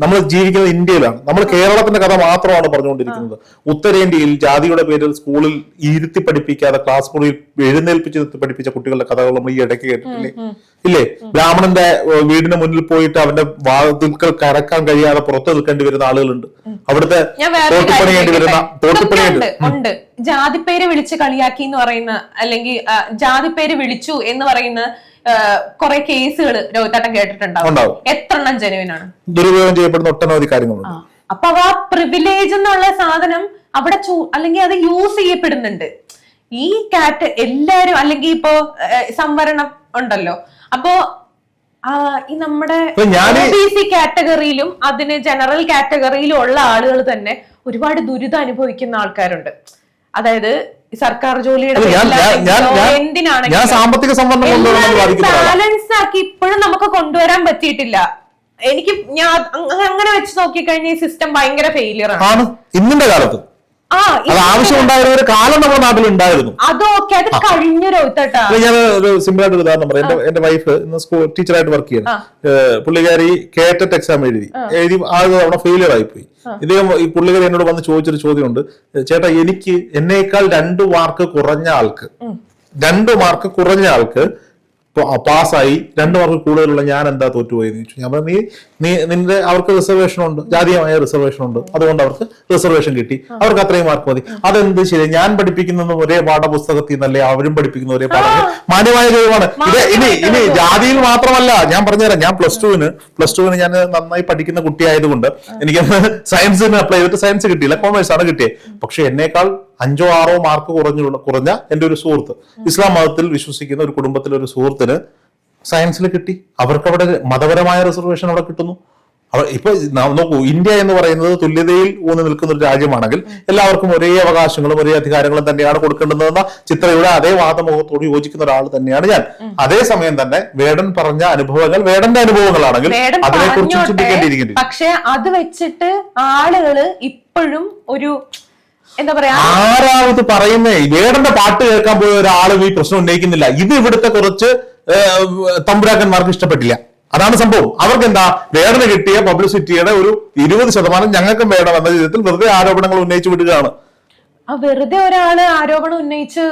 നമ്മൾ ജീവിക്കുന്ന ഇന്ത്യയിലാണ്. നമ്മൾ കേരളത്തിന്റെ കഥ മാത്രമാണ് പറഞ്ഞുകൊണ്ടിരിക്കുന്നത്. ഉത്തരേന്ത്യയിൽ ജാതിയുടെ പേരിൽ സ്കൂളിൽ ഇരുത്തി പഠിപ്പിക്കാതെ ക്ലാസ് മുറിയിൽ എഴുന്നേൽപ്പിച്ച് നിർത്തി പഠിപ്പിച്ച കുട്ടികളുടെ കഥകൾ നമ്മൾ ഈ ഇടയ്ക്ക് കേട്ടിട്ടില്ലേ? ഇല്ലേ? ബ്രാഹ്മണന്റെ വീടിന് മുന്നിൽ പോയിട്ട് അവന്റെ വാതിൽക്കൽ കടക്കാൻ കഴിയാതെ പുറത്ത് നിൽക്കേണ്ടി വരുന്ന ആളുകളുണ്ട്. അവിടുത്തെ തോട്ടിപ്പണിയേണ്ടി വരുന്ന തോട്ടിപ്പണിയുണ്ട് ജാതിപ്പേര് വിളിച്ച് കളിയാക്കി എന്ന് പറയുന്ന അല്ലെങ്കിൽ ജാതിപ്പേര് വിളിച്ചു എന്ന് പറയുന്ന കുറെ കേസുകൾ രോഹിത്താട്ടം കേട്ടിട്ടുണ്ടാവും. എത്ര എണ്ണം ജനുവിനാണ്? ദുരുപയോഗം ചെയ്യപ്പെടുന്ന ഒട്ടനവധി കാര്യങ്ങളുണ്ട്. അപ്പൊ ആ പ്രിവിലേജ് എന്നുള്ള സാധനം അവിടെ അല്ലെങ്കിൽ അത് യൂസ് ചെയ്യപ്പെടുന്നുണ്ട്. ഈ കാറ്റ് എല്ലാരും അല്ലെങ്കിൽ ഇപ്പോ സംവരണം ഉണ്ടല്ലോ. അപ്പോ ഈ നമ്മുടെ ഇപ്പൊ ബി സി കാറ്റഗറിയിലും അതിന് ജനറൽ കാറ്റഗറിയിലും ഉള്ള ആളുകൾ തന്നെ ഒരുപാട് ദുരിതം അനുഭവിക്കുന്ന ആൾക്കാരുണ്ട്. അതായത് സർക്കാർ ജോലിയുടെ ഞാൻ- സാമ്പത്തിക സംവരണം ബാലൻസ് ആക്കി ഇപ്പോഴും നമുക്ക് കൊണ്ടുവരാൻ പറ്റിയിട്ടില്ല. എനിക്ക് ഞാൻ അങ്ങ- അങ്ങനെ വെച്ച് നോക്കിക്കഴിഞ്ഞാൽ ഈ സിസ്റ്റം ഭയങ്കര ഫെയിലിയർ ആണ്. ഇന്നിന്റെ കാലത്ത്. അത് ആവശ്യമുണ്ടായിരുന്ന ഒരു കാലം നമ്മുടെ നാട്ടിൽ ഉണ്ടായിരുന്നു അതൊക്കെ അത് കഴിഞ്ഞൊരു ഞാൻ ഒരു സിമ്പിൾ ആയിട്ട് ഉദാഹരണം പറയാം. എന്റെ എന്റെ വൈഫ് ഇന്ന് സ്കൂൾ ടീച്ചറായിട്ട് വർക്ക് ചെയ്യണം. പുള്ളിക്കാരി കേറ്ററ്റ് എക്സാം എഴുതി. എഴുതി ആദ്യ തവണ ഫെയിലിയർ ആയിപ്പോയി. ഇദ്ദേഹം ഈ പുള്ളിക്കാരി എന്നോട് വന്ന് ചോദിച്ചൊരു ചോദ്യമുണ്ട്. ചേട്ടാ എനിക്ക് എന്നേക്കാൾ രണ്ട് മാർക്ക് കുറഞ്ഞ ആൾക്ക് രണ്ട് മാർക്ക് കുറഞ്ഞ ആൾക്ക് പാസ്സായി. രണ്ട് മാർക്ക് കൂടുതലുള്ള ഞാൻ എന്താ തോറ്റുപോയെന്ന് ചോദിച്ചു. ഞാൻ പറഞ്ഞു, നീ നീ നിന്റെ അവർക്ക് റിസർവേഷൻ ഉണ്ട്. ജാതീയമായ റിസർവേഷൻ ഉണ്ട്. അതുകൊണ്ട് അവർക്ക് റിസർവേഷൻ കിട്ടി. അവർക്ക് അത്രയും മാർക്ക് മതി. അതെന്ത് ശരി? ഞാൻ പഠിപ്പിക്കുന്ന ഒരേ പാഠപുസ്തകത്തിൽ നിന്നല്ലേ അവരും പഠിപ്പിക്കുന്ന ഒരേ പാഠം. മാന്യമായ ചോദ്യമാണ് ഇത് ഇനി ഇനി ജാതിയിൽ മാത്രമല്ല ഞാൻ പറഞ്ഞുതരാം. ഞാൻ പ്ലസ് ടുവിന് പ്ലസ് ടുവിന് ഞാൻ നന്നായി പഠിക്കുന്ന കുട്ടിയായതുകൊണ്ട് എനിക്ക് സയൻസിന് അപ്ലൈ ചെയ്തിട്ട് സയൻസ് കിട്ടിയില്ല. കോമേഴ്സ് ആണ് കിട്ടിയത് പക്ഷെ എന്നേക്കാൾ അഞ്ചോ ആറോ മാർക്ക് കുറഞ്ഞുള്ള കുറഞ്ഞ എന്റെ ഒരു സുഹൃത്ത്. ഇസ്ലാം മതത്തിൽ വിശ്വസിക്കുന്ന ഒരു കുടുംബത്തിലെ ഒരു സുഹൃത്തിന് സയൻസിൽ കിട്ടി. അവർക്ക് അവിടെ മതപരമായ റിസർവേഷൻ അവിടെ കിട്ടുന്നു. അവർ ഇപ്പൊ നോക്കൂ ഇന്ത്യ എന്ന് പറയുന്നത് തുല്യതയിൽ ഊന്നി നിൽക്കുന്ന ഒരു രാജ്യമാണെങ്കിൽ എല്ലാവർക്കും ഒരേ അവകാശങ്ങളും ഒരേ അധികാരങ്ങളും തന്നെയാണ് കൊടുക്കേണ്ടതെന്ന ചിത്രയുടെ അതേ വാദമുഖത്തോട് യോജിക്കുന്ന ഒരാൾ തന്നെയാണ് ഞാൻ. അതേ സമയം തന്നെ വേടൻ പറഞ്ഞ അനുഭവങ്ങൾ വേടന്റെ അനുഭവങ്ങളാണെങ്കിൽ അതിനെ അതിനെക്കുറിച്ച് ചിന്തിക്കേണ്ടിയിരിക്കുന്നു. പക്ഷെ അത് വെച്ചിട്ട് ആളുകൾ ഇപ്പോഴും ഒരു എന്താ പറയാ? ആരാവത് പറയുന്നേ? വേടന്റെ പാട്ട് കേൾക്കാൻ പോയ ഒരാളും ഈ പ്രശ്നം ഉന്നയിക്കുന്നില്ല. ഇത് ഇവിടുത്തെ കുറച്ച് തമ്പുരാക്കന്മാർക്ക് ഇഷ്ടപ്പെട്ടില്ല. അതാണ് സംഭവം. അവർക്ക് എന്താ വേടന് കിട്ടിയ പബ്ലിസിറ്റിയുടെ ഒരു ഇരുപത് ശതമാനം ഞങ്ങൾക്കും വേണം എന്ന വിധത്തിൽ വെറുതെ ആരോപണങ്ങൾ ഉന്നയിച്ചു വിടുകയാണ്. ആ വെറുതെ ഒരാൾ ആരോപണം ഉന്നയിച്ച്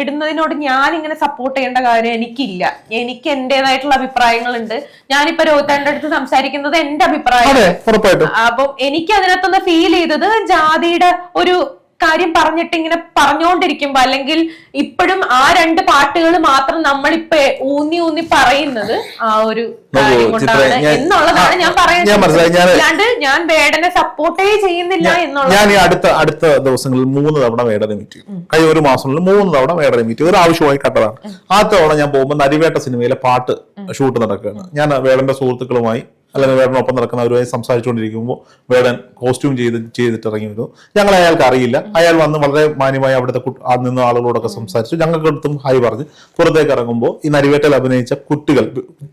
ഇടുന്നതിനോട് ഞാൻ ഇങ്ങനെ സപ്പോർട്ട് ചെയ്യേണ്ട കാര്യം എനിക്കില്ല. എനിക്ക് എന്റേതായിട്ടുള്ള അഭിപ്രായങ്ങളുണ്ട്. ഞാനിപ്പോ രോഹിത്താന്റെ അടുത്ത് സംസാരിക്കുന്നത് എന്റെ അഭിപ്രായം. അപ്പം എനിക്ക് അതിനകത്തുനിന്ന് ഫീൽ ചെയ്തത് ജാതിയുടെ ഒരു കാര്യം പറഞ്ഞിട്ട് ഇങ്ങനെ പറഞ്ഞുകൊണ്ടിരിക്കുമ്പോ അല്ലെങ്കിൽ ഇപ്പോഴും ആ രണ്ട് പാട്ടുകൾ മാത്രം നമ്മളിപ്പോ ഊന്നി ഊന്നി പറയുന്നത് ആ ഒരു കാര്യം കൊണ്ടാണ് ഞാൻ- എന്നുള്ളതാണ് ഞാൻ. പറയുന്നത്. അല്ലാണ്ട് ഞാൻ വേടനെ സപ്പോർട്ടേ ചെയ്യുന്നില്ല എന്നുള്ളത്. ഞാൻ ഈ അടുത്ത അടുത്ത ദിവസങ്ങളിൽ മൂന്ന് തവണ വേടനെ മീറ്റ് ചെയ്യും. കഴിഞ്ഞ ഒരു മാസങ്ങളിൽ മൂന്ന് തവണ വേടനെ മീറ്റ് ഒരു ആവശ്യമായി കണ്ടതാണ് ആ തവണ ഞാൻ പോകുമ്പോൾ നരിവേട്ട സിനിമയിലെ പാട്ട് ഷൂട്ട് നടക്കുകയാണ്. ഞാൻ വേടന്റെ സുഹൃത്തുക്കളുമായി അല്ലെങ്കിൽ വേടനൊപ്പം നടക്കുന്നവരുമായി സംസാരിച്ചുകൊണ്ടിരിക്കുമ്പോൾ വേടൻ കോസ്റ്റ്യൂം ചെയ്ത് ചെയ്തിട്ട് ഇറങ്ങി വരുന്നു ഞങ്ങൾ അയാൾക്ക് അറിയില്ല. അയാൾ വന്ന് വളരെ മാന്യമായി അവിടുത്തെ നിന്ന ആളുകളോടൊക്കെ സംസാരിച്ചു. ഞങ്ങൾക്ക് അടുത്തും ഹായ് പറഞ്ഞ്. പുറത്തേക്ക് ഇറങ്ങുമ്പോൾ ഈ നരിവേട്ടയിൽ അഭിനയിച്ച കുട്ടികൾ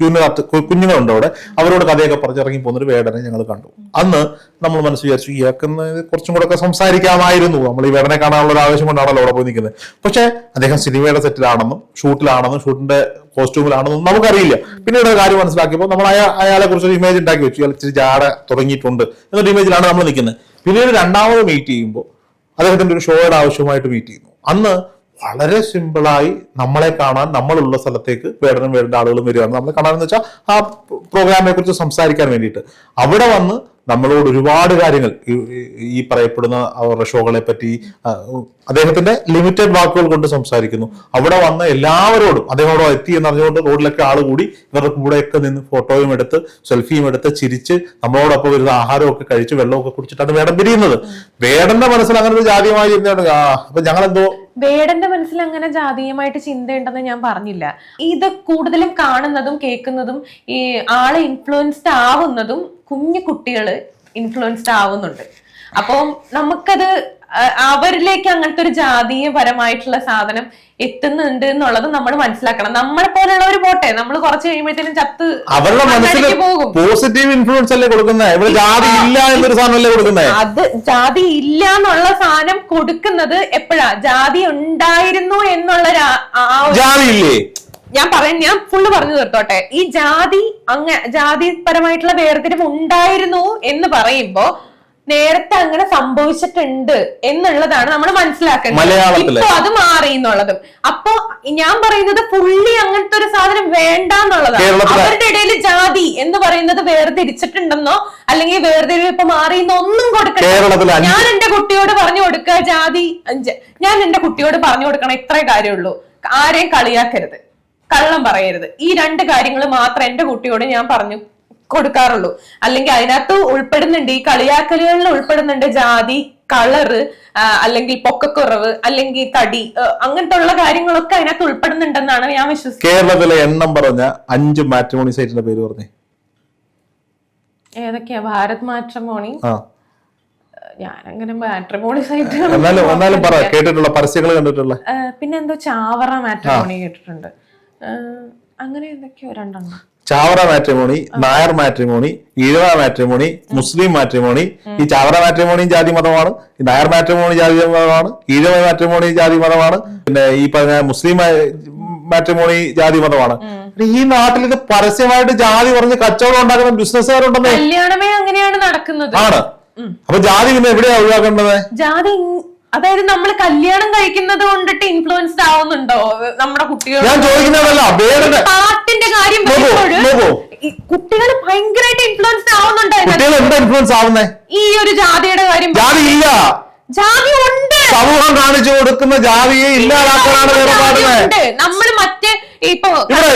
ജൂനിയർ കുഞ്ഞുങ്ങളുണ്ട് അവിടെ. അവരോട് കഥയൊക്കെ പറഞ്ഞ് ഇറങ്ങി പോകുന്ന ഒരു വേടനെ ഞങ്ങൾ കണ്ടു. അന്ന് നമ്മൾ മനസ്സ് വിചാരിച്ചു ഇയാൾക്ക് ഇന്ന് കുറച്ചും കൂടെ ഒക്കെ സംസാരിക്കാമായിരുന്നു. നമ്മൾ ഈ വേടനെ കാണാനുള്ള ഒരു ആവശ്യം കൊണ്ടാണല്ലോ അവിടെ പോയി നിൽക്കുന്നത്. പക്ഷേ അദ്ദേഹം സിനിമയുടെ സെറ്റിലാണെന്നും ഷൂട്ടിലാണെന്നും ഷൂട്ടിന്റെ കോസ്റ്റ്യൂമിലാണെന്നും നമുക്കറിയില്ല. പിന്നീട് ഒരു കാര്യം മനസ്സിലാക്കിയപ്പോൾ നമ്മൾ അയാ അയാളെ കുറിച്ച് ഒരു ഇമേജ് ഉണ്ടാക്കി വെച്ചു. ഇയാൾ ഇച്ചിരി ജാട തുടങ്ങിയിട്ടുണ്ട് എന്നൊരു ഇമേജിലാണ് നമ്മൾ നിൽക്കുന്നത്. പിന്നീട് രണ്ടാമത് മീറ്റ് ചെയ്യുമ്പോൾ അദ്ദേഹത്തിന്റെ ഒരു ഷോയുടെ ആവശ്യമായിട്ട് മീറ്റ് ചെയ്യുന്നു. അന്ന് വളരെ സിമ്പിളായി നമ്മളെ കാണാൻ നമ്മളുള്ള സ്ഥലത്തേക്ക് വേടനും വേണ്ട ആളുകളും വരികയാണ്. നമ്മളെ കാണാനെന്ന് വെച്ചാൽ ആ പ്രോഗ്രാമിനെ കുറിച്ച് സംസാരിക്കാൻ വേണ്ടിയിട്ട്. അവിടെ വന്ന് നമ്മളോട് ഒരുപാട് കാര്യങ്ങൾ ഈ- പറയപ്പെടുന്ന അവരുടെ ഷോകളെ പറ്റി അദ്ദേഹത്തിന്റെ ലിമിറ്റഡ് വാക്കുകൾ കൊണ്ട് സംസാരിക്കുന്നു. അവിടെ വന്ന എല്ലാവരോടും അദ്ദേഹം അവിടെ എത്തി എന്ന് അറിഞ്ഞുകൊണ്ട് റോഡിലൊക്കെ ആൾ കൂടി ഇവരുടെ കൂടെയൊക്കെ നിന്ന് ഫോട്ടോയും എടുത്ത് സെൽഫിയും എടുത്ത് ചിരിച്ച് നമ്മളോടൊപ്പം വരുന്ന ആഹാരമൊക്കെ കഴിച്ച് വെള്ളമൊക്കെ കുടിച്ചിട്ടാണ് വേടം പിരിയുന്നത്. വേടന്റെ മനസ്സിൽ അങ്ങനെ ഒരു ജാതിയമായി ഇരുന്നാണ്. അപ്പൊ ഞങ്ങൾ എന്തോ വേടന്റെ മനസ്സിൽ അങ്ങനെ ജാതീയമായിട്ട് ചിന്തയുണ്ടെന്ന് ഞാൻ പറഞ്ഞില്ല. ഇത് കൂടുതലും കാണുന്നതും കേൾക്കുന്നതും ഈ ആൾ ഇൻഫ്ലുവൻസ്ഡ് ആവുന്നതും കുഞ്ഞു കുട്ടികൾ ഇൻഫ്ലുവൻസ്ഡ് ആവുന്നുണ്ട്. അപ്പം നമുക്കത് അവരിലേക്ക് അങ്ങനത്തെ ഒരു ജാതീയപരമായിട്ടുള്ള സാധനം എത്തുന്നുണ്ട് എന്നുള്ളത് നമ്മൾ മനസ്സിലാക്കണം. നമ്മളെ പോലെയുള്ളവർ പോട്ടെ. നമ്മൾ കുറച്ച് കഴിയുമ്പോഴത്തേനും ചത്ത് അവരുടെ മനസ്സിൽ പോകും. പോസിറ്റീവ് ഇൻഫ്ലുവൻസ് അല്ലേ കൊടുക്കുന്നത് ഇവിടെ ജാതി ഇല്ല എന്നൊരു സാധനമല്ലേ കൊടുക്കുന്നത് അത് ജാതി ഇല്ല എന്നുള്ള സാധനം കൊടുക്കുന്നത് എപ്പോഴാ? ജാതി ഉണ്ടായിരുന്നു എന്നുള്ള ജാതി ഇല്ലേ? ഞാൻ പറയാൻ ഞാൻ ഫുള്ള് പറഞ്ഞു തീർത്തോട്ടെ. ഈ ജാതി അങ്ങ ജാതിപരമായിട്ടുള്ള വേർതിരിവ് ഉണ്ടായിരുന്നു എന്ന് പറയുമ്പോ നേരത്തെ അങ്ങനെ സംഭവിച്ചിട്ടുണ്ട് എന്നുള്ളതാണ് നമ്മൾ മനസ്സിലാക്കേണ്ടത്. ഇപ്പൊ അത് മാറി എന്നുള്ളതും. അപ്പൊ ഞാൻ പറയുന്നത് പുള്ളി അങ്ങനത്തെ ഒരു സാധനം വേണ്ട എന്നുള്ളതാണ് അവരുടെ ഇടയിൽ ജാതി എന്ന് പറയുന്നത് വേർതിരിച്ചിട്ടുണ്ടെന്നോ അല്ലെങ്കിൽ വേർതിരിവ് ഇപ്പൊ മാറി ഒന്നും കൊടുക്കണ്ട. ഞാൻ എന്റെ കുട്ടിയോട് പറഞ്ഞു കൊടുക്കുക ജാതി അഞ്ച്. ഞാൻ എന്റെ കുട്ടിയോട് പറഞ്ഞു കൊടുക്കണം ഇത്രേ കാര്യമുള്ളൂ. ആരെയും കളിയാക്കരുത്. കള്ളം പറയരുത്. ഈ രണ്ട് കാര്യങ്ങൾ മാത്രം എന്റെ കുട്ടിയോട് ഞാൻ പറഞ്ഞു കൊടുക്കാറുള്ളൂ. അല്ലെങ്കിൽ അതിനകത്ത് ഉൾപ്പെടുന്നുണ്ട് ഈ കളിയാക്കലുകളിൽ ഉൾപ്പെടുന്നുണ്ട് ജാതി കളറ് അല്ലെങ്കിൽ പൊക്കക്കുറവ് അല്ലെങ്കിൽ തടി അങ്ങനത്തെ ഉള്ള കാര്യങ്ങളൊക്കെ അതിനകത്ത് ഉൾപ്പെടുന്നുണ്ടെന്നാണ് ഞാൻ വിശ്വസിക്കുന്നത്. കേരളത്തിലെ എണ്ണം പറഞ്ഞ അഞ്ച് മാട്രിമോണി സൈറ്റിന്റെ പേര് പറഞ്ഞേ. ഏതൊക്കെയാ? ഭാരത് മാട്രിമോണി? അങ്ങനെ മാട്രിമോണി സൈറ്റ് എന്നാലും പറ കേട്ടിട്ടുള്ള പരസ്യങ്ങൾ കണ്ടിട്ടുള്ള. പിന്നെ എന്തോ ചാവറ മാട്രിമോണി കേട്ടിട്ടുണ്ട്. അങ്ങനെ എന്തൊക്കെയോ രണ്ടെണ്ണം. Chavara matrimony Nair matrimony Ezhava matrimony Muslim matrimony. ഈ ചാവറ മാട്രിമോണിയും ജാതി മതമാണ് ഈ നായർ മാട്രിമോണി ജാതി മതമാണ് ഈഴവ മാട്രിമോണി ജാതി മതമാണ് പിന്നെ ഈ പറഞ്ഞ മുസ്ലിം മാട്രിമോണി ജാതി മതമാണ്. ഈ നാട്ടിൽ ഇത് പരസ്യമായിട്ട് ജാതി പറഞ്ഞ് കച്ചവടം ഉണ്ടാക്കുന്ന ബിസിനസ്സുകാരുണ്ടെന്നേ. കല്യാണമേ അങ്ങനെയാണ് നടക്കുന്നത്. ആണ്. അപ്പൊ ജാതി പിന്നെ എവിടെയാ ഒഴിവാക്കേണ്ടത്? ജാതി അതായത് നമ്മൾ കല്യാണം കഴിക്കുന്നത് കൊണ്ടിട്ട് ഇൻഫ്ലുവൻസ്ഡ് ആവുന്നുണ്ടോ? നമ്മുടെ കുട്ടികൾ ഞാൻ ചോദിക്കുന്നതല്ല വേറെ പാട്ടിന്റെ കാര്യം പറയുമ്പോഴും. കുട്ടികൾ ഭയങ്കരമായിട്ട് ഇൻഫ്ലുവൻസ്ഡ് ആവുന്നുണ്ടോ കുട്ടികൾ എന്താ ഇൻഫ്ലുവൻസ് ആവുന്നേ? ഈ ഒരു ജാതിയുടെ കാര്യം ജാതി ഇല്ല. സമൂഹം കാണിച്ചു കൊടുക്കുന്ന ജാതിയെ ഇല്ലാതാക്കാനാണ് വേറെ നമ്മൾ മറ്റേ ഇപ്പൊ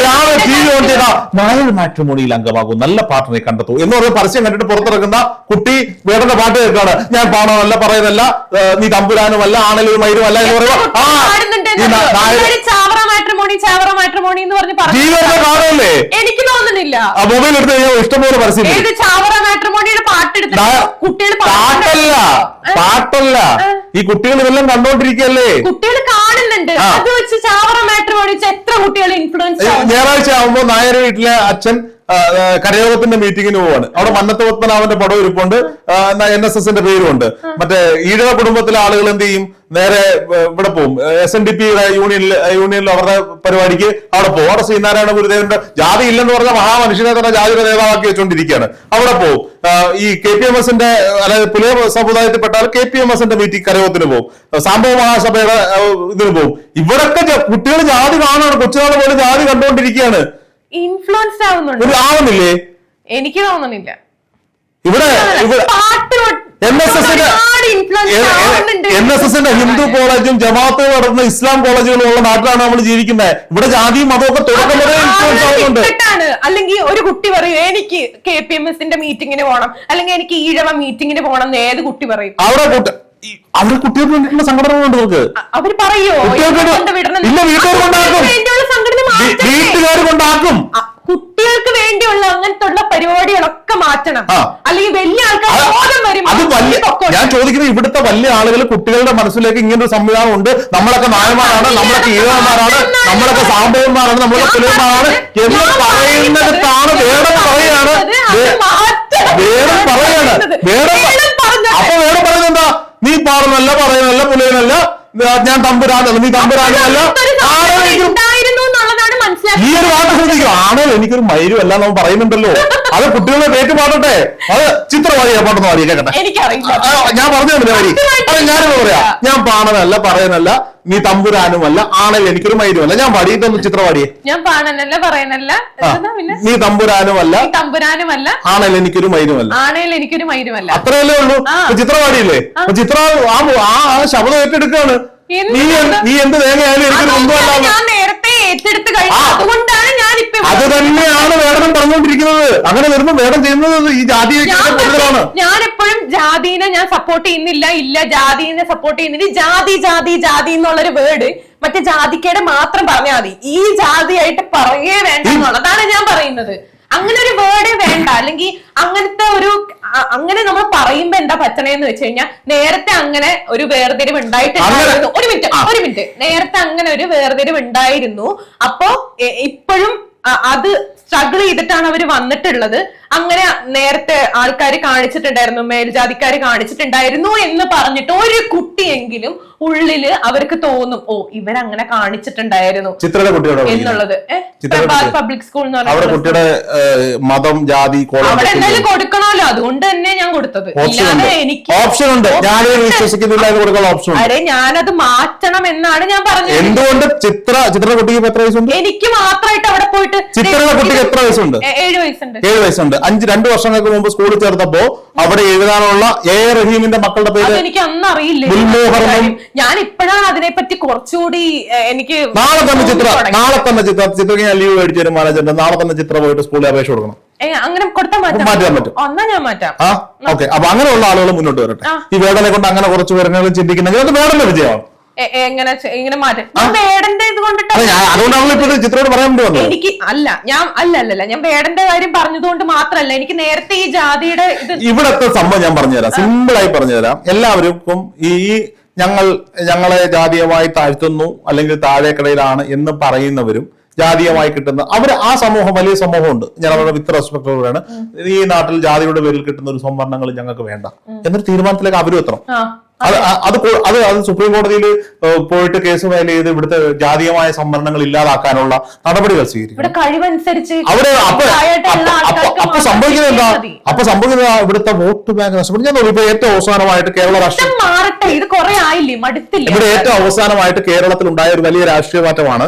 രാവിലെ ടി വി ഓൺ ചെയ്താ നായർ മാട്രിമോണിയിൽ അംഗമാകും. നല്ല പാട്ടിനെ കണ്ടെത്തൂ. എന്ന് പറഞ്ഞ പരസ്യം കണ്ടിട്ട് പുറത്തിറക്കുന്ന കുട്ടി വേറെ പാട്ട് കേൾക്കാണ്. ഞാൻ പാണമല്ല പറയുന്നല്ല നീ തമ്പുരാനുമല്ല ആണലും മയിരുമല്ല എന്ന് പറഞ്ഞ്. പറഞ്ഞു കാണുമല്ലേ എനിക്ക് തോന്നുന്നില്ല. ആ മൊബൈൽ എടുത്ത് കഴിഞ്ഞാൽ ഇഷ്ടംപോലെ പരസ്യം പാട്ടെടുത്ത്. നാ- കുട്ടികൾ പാട്ടല്ല പാട്ടല്ല. ഈ കുട്ടികൾ ഇതെല്ലാം കണ്ടോണ്ടിരിക്കല്ലേ? കുട്ടികൾ കാണുന്നുണ്ട്. അത് വെച്ച് ചാവറ മാട്രിമോണി വെച്ച് എത്ര കുട്ടികൾ ഇൻഫ്ലുവൻസ് ഞായറാഴ്ച ആവുമ്പോ നായർ വീട്ടിലെ അച്ഛൻ കരയോഗത്തിന്റെ മീറ്റിങ്ങിന് പോവാണ്. അവിടെ മന്നത്ത് പത്മനാഭന്റെ പടം ഇരിപ്പുണ്ട്. എൻ എസ് എസിന്റെ പേരുമുണ്ട്. മറ്റേ ഈഴവ കുടുംബത്തിലെ ആളുകൾ എന്ത് ചെയ്യും? നേരെ ഇവിടെ പോകും എസ് എൻ ഡി പിയുടെ യൂണിയനിൽ യൂണിയനിൽ അവരുടെ പരിപാടിക്ക് അവിടെ പോകും അവിടെ ശ്രീനാരായണ ഗുരുദേവന്റെ ജാതി ഇല്ലെന്ന് പറഞ്ഞ മഹാമനുഷ്യനെ തന്നെ ജാതിയുടെ നേതാവാക്കി വെച്ചുകൊണ്ടിരിക്കുകയാണ് അവിടെ പോകും ഈ കെ പി എം എസിന്റെ അതായത് പുലയ സമുദായത്തിൽപ്പെട്ടാൽ കെ പി എം എസിന്റെ മീറ്റിംഗ് കരയോഗത്തിന് പോകും സംഭവ മഹാസഭയുടെ ഇതിന് പോകും ഇവിടൊക്കെ കുട്ടികൾ ജാതി കാണാണ്. കൊച്ചുനാൾ പോലെ ജാതി കണ്ടുകൊണ്ടിരിക്കുകയാണ്. ഇൻഫ്ലുവൻസ്ഡ് ആവുന്നുണ്ട്. ഒരു ആവുന്നില്ലേ? എനിക്ക് തോന്നുന്നില്ല. ഇവിടെ എൻ എസ് എസിന്റെ ഹിന്ദു കോളേജും ജമാഅത്ത് നടന്ന ഇസ്ലാം കോളേജുകളും ഉള്ള നാട്ടിലാണ് നമ്മൾ ജീവിക്കുന്നത്. ഇവിടെ ജാതിയും മതമൊക്കെ തുടക്കം ഇൻഫ്ലുവൻസ് ആവുന്നുണ്ട്. അല്ലെങ്കിൽ ഒരു കുട്ടി പറയും എനിക്ക് കെ പി എം എസിന്റെ മീറ്റിങ്ങിന് പോകണം അല്ലെങ്കിൽ എനിക്ക് ഈഴവ മീറ്റിങ്ങിന് പോകണം എന്ന് ഏത് കുട്ടി പറയും? അവിടെ അവിടെ കുട്ടികൾക്ക് വേണ്ടിയിട്ടുള്ള സംഘടനകളുണ്ട് നമുക്ക് അവർ പറയോ? ഇല്ല, വീട്ടുകാർ കൊണ്ടാക്കും. വീട്ടുകാർ കൊണ്ടാക്കും. കുട്ടികൾക്ക് വേണ്ടിയുള്ള അങ്ങനത്തെ ഉള്ള പരിപാടികളൊക്കെ മാറ്റണം. അല്ലെങ്കിൽ വലിയ ആൾക്കാർ ബോധം വരും. അത് വലിയ. ഞാൻ ചോദിക്കുന്നത് ഇവിടുത്തെ വലിയ ആളുകൾ കുട്ടികളുടെ മനസ്സിലേക്ക് ഇങ്ങനെ ഒരു സംവിധാനം ഉണ്ട്. നമ്മളൊക്കെ നായന്മാരാണ് നമ്മളൊക്കെ ഈഴവന്മാരാണ് നമ്മളൊക്കെ സാമ്പവന്മാരാണ് നമ്മളൊക്കെ പുലന്മാരാണ് എന്ന് പറയുന്നിടത്താണ് വേടം പറയാണ്. വേടം പറയാണ്. വേറെ വേടം. അപ്പൊ വേടം പറയുന്നത് എന്താ? നീ പാടുന്നല്ല പറയുന്നല്ല പുലയനല്ല ഞാൻ തമ്പുരാനല്ല നീ തമ്പുരാനല്ല ആരെങ്കിലും ഈ ഒരു വാക്ക് ശ്രദ്ധിക്കും ആണോ എനിക്കൊരു മയിലും അല്ല നമ്മൾ പറയുന്നുണ്ടല്ലോ. അത് കുട്ടികളെ പേറ്റ് പാടട്ടെ. അത് ചിത്രവാദിയാ പാട്ടെന്ന് പാടിയ കേട്ടെ ഞാൻ പറഞ്ഞു തന്നെ വരി? അത് പറയാ. ഞാൻ പാണനല്ല പറയുന്നല്ല നീ തമ്പുരാനുമല്ല ആണല്ലേ എനിക്കൊരു മയിലുമല്ല ഞാൻ പാടിയിട്ടൊന്ന് ചിത്രവാടിയെ ഞാൻ പാണനല്ല പറയാനല്ല. നീ തമ്പുരാനുമല്ല തമ്പുരാനുമല്ല. ആണല്ല എനിക്കൊരു മയിലുമല്ല ആണേൽ എനിക്കൊരു മൈരുമല്ല അത്രയല്ലേ ഉള്ളൂ? ചിത്രപാടിയില്ലേ ചിത്രവാടിയില്ലേ ചിത്ര ആ. ശബ്ദം ഏറ്റെടുക്കാണ് നീ എന്ത്- തേങ്ങയായാലും എനിക്കൊരു നേരത്തെ ഏറ്റെടുത്ത് കഴിഞ്ഞു അതുകൊണ്ടാണ് ഞാൻ ഇപ്പൊ അത് തന്നെയാണ് വേടനം പറഞ്ഞുകൊണ്ടിരിക്കുന്നത്. അങ്ങനെ വരുമ്പോ വേടം ചെയ്യുന്നത് ഈ ജാതി ഞാൻ കൂടുതലാണ്. ഞാൻ എപ്പോഴും ജാതിനെ ഞാൻ സപ്പോർട്ട് ചെയ്യുന്നില്ല ഇല്ല ജാതിനെ സപ്പോർട്ട് ചെയ്യുന്നില്ല. ജാതി ജാതി ജാതി എന്നുള്ളൊരു വേർഡ് മറ്റേ ജാതിക്കയുടെ മാത്രം പറഞ്ഞാൽ മതി. ഈ ജാതിയായിട്ട് പറയേ വേണ്ട എന്നുള്ളതാണ് ഞാൻ പറയുന്നത്. അങ്ങനെ ഒരു വേർഡ് വേണ്ട. അല്ലെങ്കിൽ അങ്ങനത്തെ ഒരു അങ്ങനെ നമ്മൾ പറയുമ്പോ എന്താ പറ്റണേന്ന് വെച്ച് കഴിഞ്ഞാൽ നേരത്തെ അങ്ങനെ ഒരു വേർതിരിവ് ഉണ്ടായിട്ടുണ്ടായിരുന്നു. ഒരു മിനിറ്റ് ഒരു മിനിറ്റ് നേരത്തെ അങ്ങനെ ഒരു വേർതിരിവ് ഉണ്ടായിരുന്നു. അപ്പോ ഇപ്പോഴും അത് സ്ട്രഗിൾ ചെയ്തിട്ടാണ് അവർ വന്നിട്ടുള്ളത്. അങ്ങനെ നേരത്തെ ആൾക്കാർ കാണിച്ചിട്ടുണ്ടായിരുന്നു മേൽജാതിക്കാർ കാണിച്ചിട്ടുണ്ടായിരുന്നു എന്ന് പറഞ്ഞിട്ട് ഒരു കുട്ടിയെങ്കിലും ഉള്ളിൽ അവർക്ക് തോന്നും ഓ ഇവരങ്ങനെ കാണിച്ചിട്ടുണ്ടായിരുന്നു എന്നുള്ളത്. പബ്ലിക് സ്കൂൾ എന്ന് പറയുന്നത് മതം ജാതി അവിടെ എന്തായാലും കൊടുക്കണമല്ലോ. അതുകൊണ്ട് തന്നെ ഞാൻ കൊടുത്തത്. ഇല്ലാതെ എനിക്ക് ഓപ്ഷൻ ഉണ്ട്. ഓപ്ഷൻ അരെ ഞാനത് മാറ്റണം എന്നാണ് ഞാൻ പറഞ്ഞത്. എന്തുകൊണ്ട് ചിത്ര എനിക്ക് മാത്രമായിട്ട് അവിടെ പോയിട്ട് കുട്ടിക്ക് എത്ര വയസ്സുണ്ട്? ഏഴ് വയസ്സുണ്ട്. ഏഴ് വയസ്സുണ്ട്. അഞ്ച് രണ്ടു വർഷങ്ങൾക്ക് മുമ്പ് സ്കൂളിൽ ചേർത്തപ്പോ അവിടെ എഴുതാനുള്ള എ. റഹീമിന്റെ മക്കളുടെ പേര് എനിക്ക് അന്ന് അറിയില്ല? ഞാൻ ഇപ്പോഴാണ് അതിനെപ്പറ്റി കുറച്ചുകൂടി എനിക്ക് നാളെ തന്നെ ചിത്ര. നാളെ തന്നെ ചിത്ര ചിത്രക്ക് ഞാൻ ലീവ് മേടിച്ചു തരും മാനേജറിന്റെ നാളെ തന്നെ ചിത്ര പോയിട്ട് സ്കൂളിൽ അപേക്ഷ കൊടുക്കണം. അങ്ങനെ കൊടുത്താൽ മാറ്റാം. മാറ്റാൻ പറ്റും. എന്നാ ഞാൻ മാറ്റാം. ഓക്കെ അപ്പൊ അങ്ങനെയുള്ള ആളുകൾ മുന്നോട്ട് വരട്ടെ. ഈ വേടനെ കൊണ്ട് അങ്ങനെ കുറച്ച് പേരെങ്കിലും ചിന്തിക്കുന്നെങ്കിൽ അത് വേടന്റെ വിജയമാണ്. എങ്ങനെ ഇങ്ങനെ മാറ്റം. ഞാൻ വേടന്റെ ഇത് കൊണ്ടിട്ട് ചിത്രയോട് പറയാൻ എനിക്ക് അല്ല ഞാൻ അല്ല അല്ല അല്ല. ഞാൻ വേടന്റെ കാര്യം പറഞ്ഞതുകൊണ്ട് മാത്രല്ല എനിക്ക് നേരത്തെ ഈ ജാതിയുടെ ഇത് ഇവിടത്തെ സംഭവം ഞാൻ പറഞ്ഞുതരാം. സിമ്പിൾ ആയി പറഞ്ഞുതരാം. എല്ലാവർക്കും ഈ ഞങ്ങൾ ഞങ്ങളെ ജാതീയമായി താഴ്ത്തുന്നു അല്ലെങ്കിൽ താഴേക്കടയിലാണ് എന്ന് പറയുന്നവരും ജാതീയമായി കിട്ടുന്ന അവർ ആ സമൂഹം വലിയ സമൂഹമുണ്ട്. ഞാൻ അവരുടെ വിത്ത് റെസ്പെക്ടോടെയാണ് ഈ നാട്ടിൽ ജാതിയുടെ പേരിൽ കിട്ടുന്ന ഒരു സംവരണങ്ങൾ ഞങ്ങൾക്ക് വേണ്ട. എന്നൊരു തീരുമാനത്തിലേക്ക് അവരും എത്തണം. അത് അത് അത് സുപ്രീം കോടതിയിൽ പോയിട്ട് കേസ് ഫയൽ ചെയ്ത് ഇവിടുത്തെ ജാതീയമായ സംവരണങ്ങൾ ഇല്ലാതാക്കാനുള്ള നടപടികൾ സ്വീകരിക്കും. ഇവിടെ കഴിവനുസരിച്ച് അവിടെ അപ്പൊ സംഭവിക്കുന്നത് എന്താ? അപ്പൊ സംഭവിക്കുന്നത് ഇവിടുത്തെ വോട്ട് ബാങ്ക് നഷ്ടപ്പെടും ഞാൻ ഇപ്പൊ ഏറ്റവും അവസാനമായിട്ട് കേരള രാഷ്ട്രീയം ഇത് മാറട്ടെ ഇത് കുറെ ആയില്ലേ? മടുത്തില്ലേ? ഇവിടെ ഏറ്റവും അവസാനമായിട്ട് കേരളത്തിൽ ഉണ്ടായ ഒരു വലിയ രാഷ്ട്രീയ മാറ്റമാണ്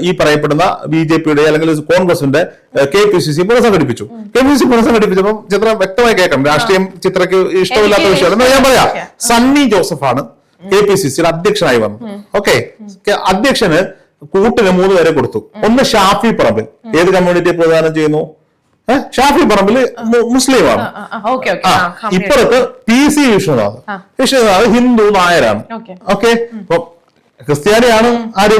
ഈ പറയപ്പെടുന്ന ബി ജെ പിയുടെ അല്ലെങ്കിൽ കോൺഗ്രസിന്റെ കെ പി സി സി പുനഃസംഘടിപ്പിച്ചു. കെ പി സി സി പുനഃസംഘടിപ്പിച്ചപ്പോൾ ചിത്രം വ്യക്തമായി കേൾക്കാം. രാഷ്ട്രീയം ചിത്രക്ക് ഇഷ്ടമില്ലാത്ത വിഷയം ഞാൻ പറയാം. സണ്ണി ജോസഫാണ് കെ പി സി സിയുടെ അധ്യക്ഷനായി വന്നത്. ഓക്കെ. അധ്യക്ഷന് കൂട്ടിന് മൂന്ന് പേരെ കൊടുത്തു. ഒന്ന് ഷാഫി പറമ്പിൽ. ഏത് കമ്മ്യൂണിറ്റി പ്രധാനം ചെയ്യുന്നു? ഷാഫി പറമ്പിൽ മുസ്ലിമാണ്. ഇപ്പുറത്ത് പി സി വിഷ്ണുനാഥ്. വിഷ്ണുനാഥ് ഹിന്ദു നായരാണ്. ഓക്കെ. ഓക്കെ. അപ്പൊ ക്രിസ്ത്യാനിയാണ് ആര്?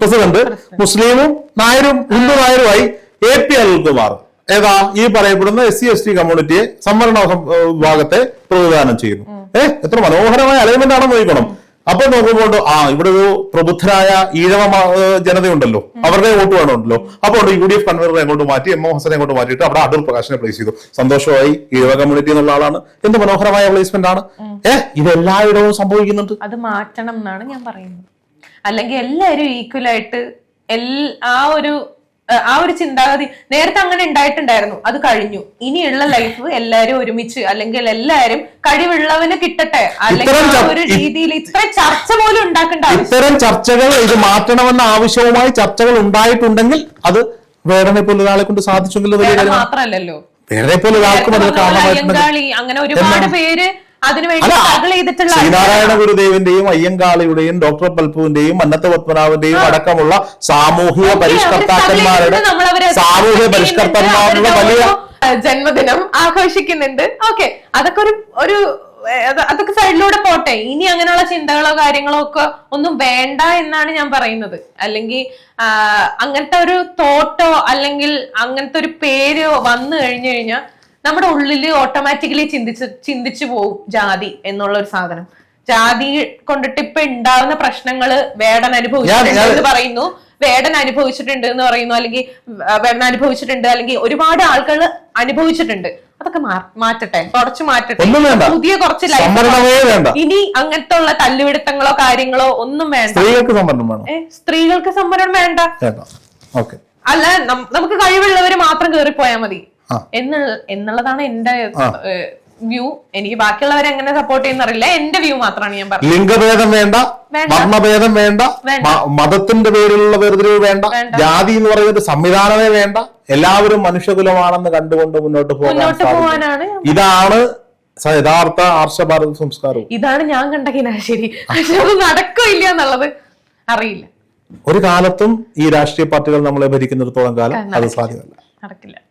പ്രസിഡന്റ്. മുസ്ലിമും നായരും ഹിന്ദു നായരുമായി എ പി അനിൽകുമാർ. ഏതാ? ഈ പറയപ്പെടുന്ന എസ് സി എസ് ടി കമ്മ്യൂണിറ്റിയെ സംവരണ വിഭാഗത്തെ പ്രതിദാനം ചെയ്യുന്നു. ഏഹ് എത്ര മനോഹരമായ അലൈൻമെന്റ് ആണെന്ന് നോക്കണം അപ്പൊ നോക്കുമ്പോൾ ആ ഇവിടെ ഒരു പ്രബുദ്ധരായ ഈഴവ ജനതയുണ്ടല്ലോ. അവരുടെ വോട്ട് വേണമുണ്ടല്ലോ അപ്പോൾ യു ഡി എഫ് കൺവീനറെ അങ്ങോട്ട് മാറ്റി എം. എം ഹസനെ അങ്ങോട്ട് മാറ്റിയിട്ട് അവിടെ അടൂർ പ്രകാശിനെ പ്ലേസ് ചെയ്തു. സന്തോഷമായി ഈഴവ കമ്മ്യൂണിറ്റി എന്നുള്ള ആളാണ്. എന്ത് മനോഹരമായ പ്ലേസ്മെന്റ് ആണ്. ഏഹ് ഇത് എല്ലായിടവും സംഭവിക്കുന്നുണ്ട്. അത് മാറ്റണം എന്നാണ് ഞാൻ പറയുന്നത്. അല്ലെങ്കിൽ എല്ലാവരും ഈക്വൽ ആയിട്ട് എൽ ആ ഒരു ആ ഒരു ചിന്താഗതി നേരത്തെ അങ്ങനെ ഉണ്ടായിട്ടുണ്ടായിരുന്നു. അത് കഴിഞ്ഞു. ഇനിയുള്ള ലൈഫ് എല്ലാരും ഒരുമിച്ച് അല്ലെങ്കിൽ എല്ലാരും കഴിവുള്ളവന് കിട്ടട്ടെ. അല്ലെങ്കിൽ ഇത്തരം ഒരു രീതിയിൽ ഇത്ര ചർച്ച പോലും ഉണ്ടാക്കേണ്ട ഇത്തരം ചർച്ചകൾ ഇത് മാറ്റണമെന്ന ആവശ്യവുമായി ചർച്ചകൾ ഉണ്ടായിട്ടുണ്ടെങ്കിൽ അത് വേടനെ പോലെ ഒരാളെ കൊണ്ട് സാധിച്ചെങ്കിൽ വലിയ വേറെ പോലെ ഒരാൾക്കും അങ്ങനെ ഒരുപാട് പേര് ശ്രീനാരായണ ഗുരുദേവിന്റെയും അയ്യങ്കാളിയുടെയും ഡോക്ടർ പൽപുവിന്റെയും മന്നത്ത പത്മനാഭന്റെയും അടക്കമുള്ള സാമൂഹിക പരിഷ്കർത്താക്കന്മാരുടെ സാമൂഹിക പരിഷ്കർത്താക്കന്മാരുടെ വലിയ ജന്മദിനം ആഘോഷിക്കുന്നുണ്ട്. ഓക്കെ അതൊക്കെ ഒരു ഒരു അതൊക്കെ സൈഡിലൂടെ പോട്ടെ. ഇനി അങ്ങനെയുള്ള ചിന്തകളോ കാര്യങ്ങളോ ഒക്കെ ഒന്നും വേണ്ട എന്നാണ് ഞാൻ പറയുന്നത്. അല്ലെങ്കിൽ അങ്ങനത്തെ ഒരു തോട്ടോ അല്ലെങ്കിൽ അങ്ങനത്തെ ഒരു പേരോ വന്നു കഴിഞ്ഞു കഴിഞ്ഞാൽ നമ്മുടെ ഉള്ളിൽ ഓട്ടോമാറ്റിക്കലി ചിന്തിച്ച് ചിന്തിച്ചു പോവും ജാതി എന്നുള്ള ഒരു സാധനം. ജാതി കൊണ്ടിട്ട് ഇപ്പൊ ഉണ്ടാവുന്ന പ്രശ്നങ്ങൾ വേടൻ അനുഭവിച്ചിട്ടുണ്ട് എന്ന് പറയുന്നു. വേടൻ അനുഭവിച്ചിട്ടുണ്ട് എന്ന് പറയുന്നു. അല്ലെങ്കിൽ വേടൻ അനുഭവിച്ചിട്ടുണ്ട്. അല്ലെങ്കിൽ ഒരുപാട് ആളുകൾ അനുഭവിച്ചിട്ടുണ്ട്. അതൊക്കെ മാറ്റട്ടെ. കുറച്ച് മാറ്റട്ടെ. പുതിയ കുറച്ച് ഇനി അങ്ങനത്തെ ഉള്ള തല്ലുപിടുത്തങ്ങളോ കാര്യങ്ങളോ ഒന്നും വേണ്ട. സ്ത്രീകൾക്ക് സംവരണം വേണം. സ്ത്രീകൾക്ക് സംവരണം വേണ്ട. അല്ല നമുക്ക് കഴിവുള്ളവര് മാത്രം കേറിപ്പോയാൽ മതി. എന്നുള്ളതാണ് എന്റെ വ്യൂ. എനിക്ക് ബാക്കിയുള്ളവരെ എങ്ങനെ സപ്പോർട്ട് ചെയ്യുന്നറിയില്ല. എന്റെ വ്യൂ മാത്രമാണ് ഞാൻ പറഞ്ഞത്. ലിംഗഭേദം വേണ്ട. വർണഭേദം വേണ്ട മതത്തിന്റെ പേരിലുള്ള വേർതിരിവ് വേണ്ട. ജാതി എന്ന് പറയുന്ന ഒരു സംവിധാനമേ വേണ്ട. എല്ലാവരും മനുഷ്യകുലമാണെന്ന് കണ്ടുകൊണ്ട് മുന്നോട്ട് പോകാൻ പോകാനാണ് ഇതാണ് യഥാർത്ഥ ആർഷഭാരത സംസ്കാരവും. ഇതാണ് ഞാൻ കണ്ട ശരി. പക്ഷെ അത് നടക്കോ എന്നുള്ളത് അറിയില്ല. ഒരു കാലത്തും ഈ രാഷ്ട്രീയ പാർട്ടികൾ നമ്മളെ ഭരിക്കുന്നിടത്തോളം കാലം അത് സാധ്യമല്ല. നടക്കില്ല.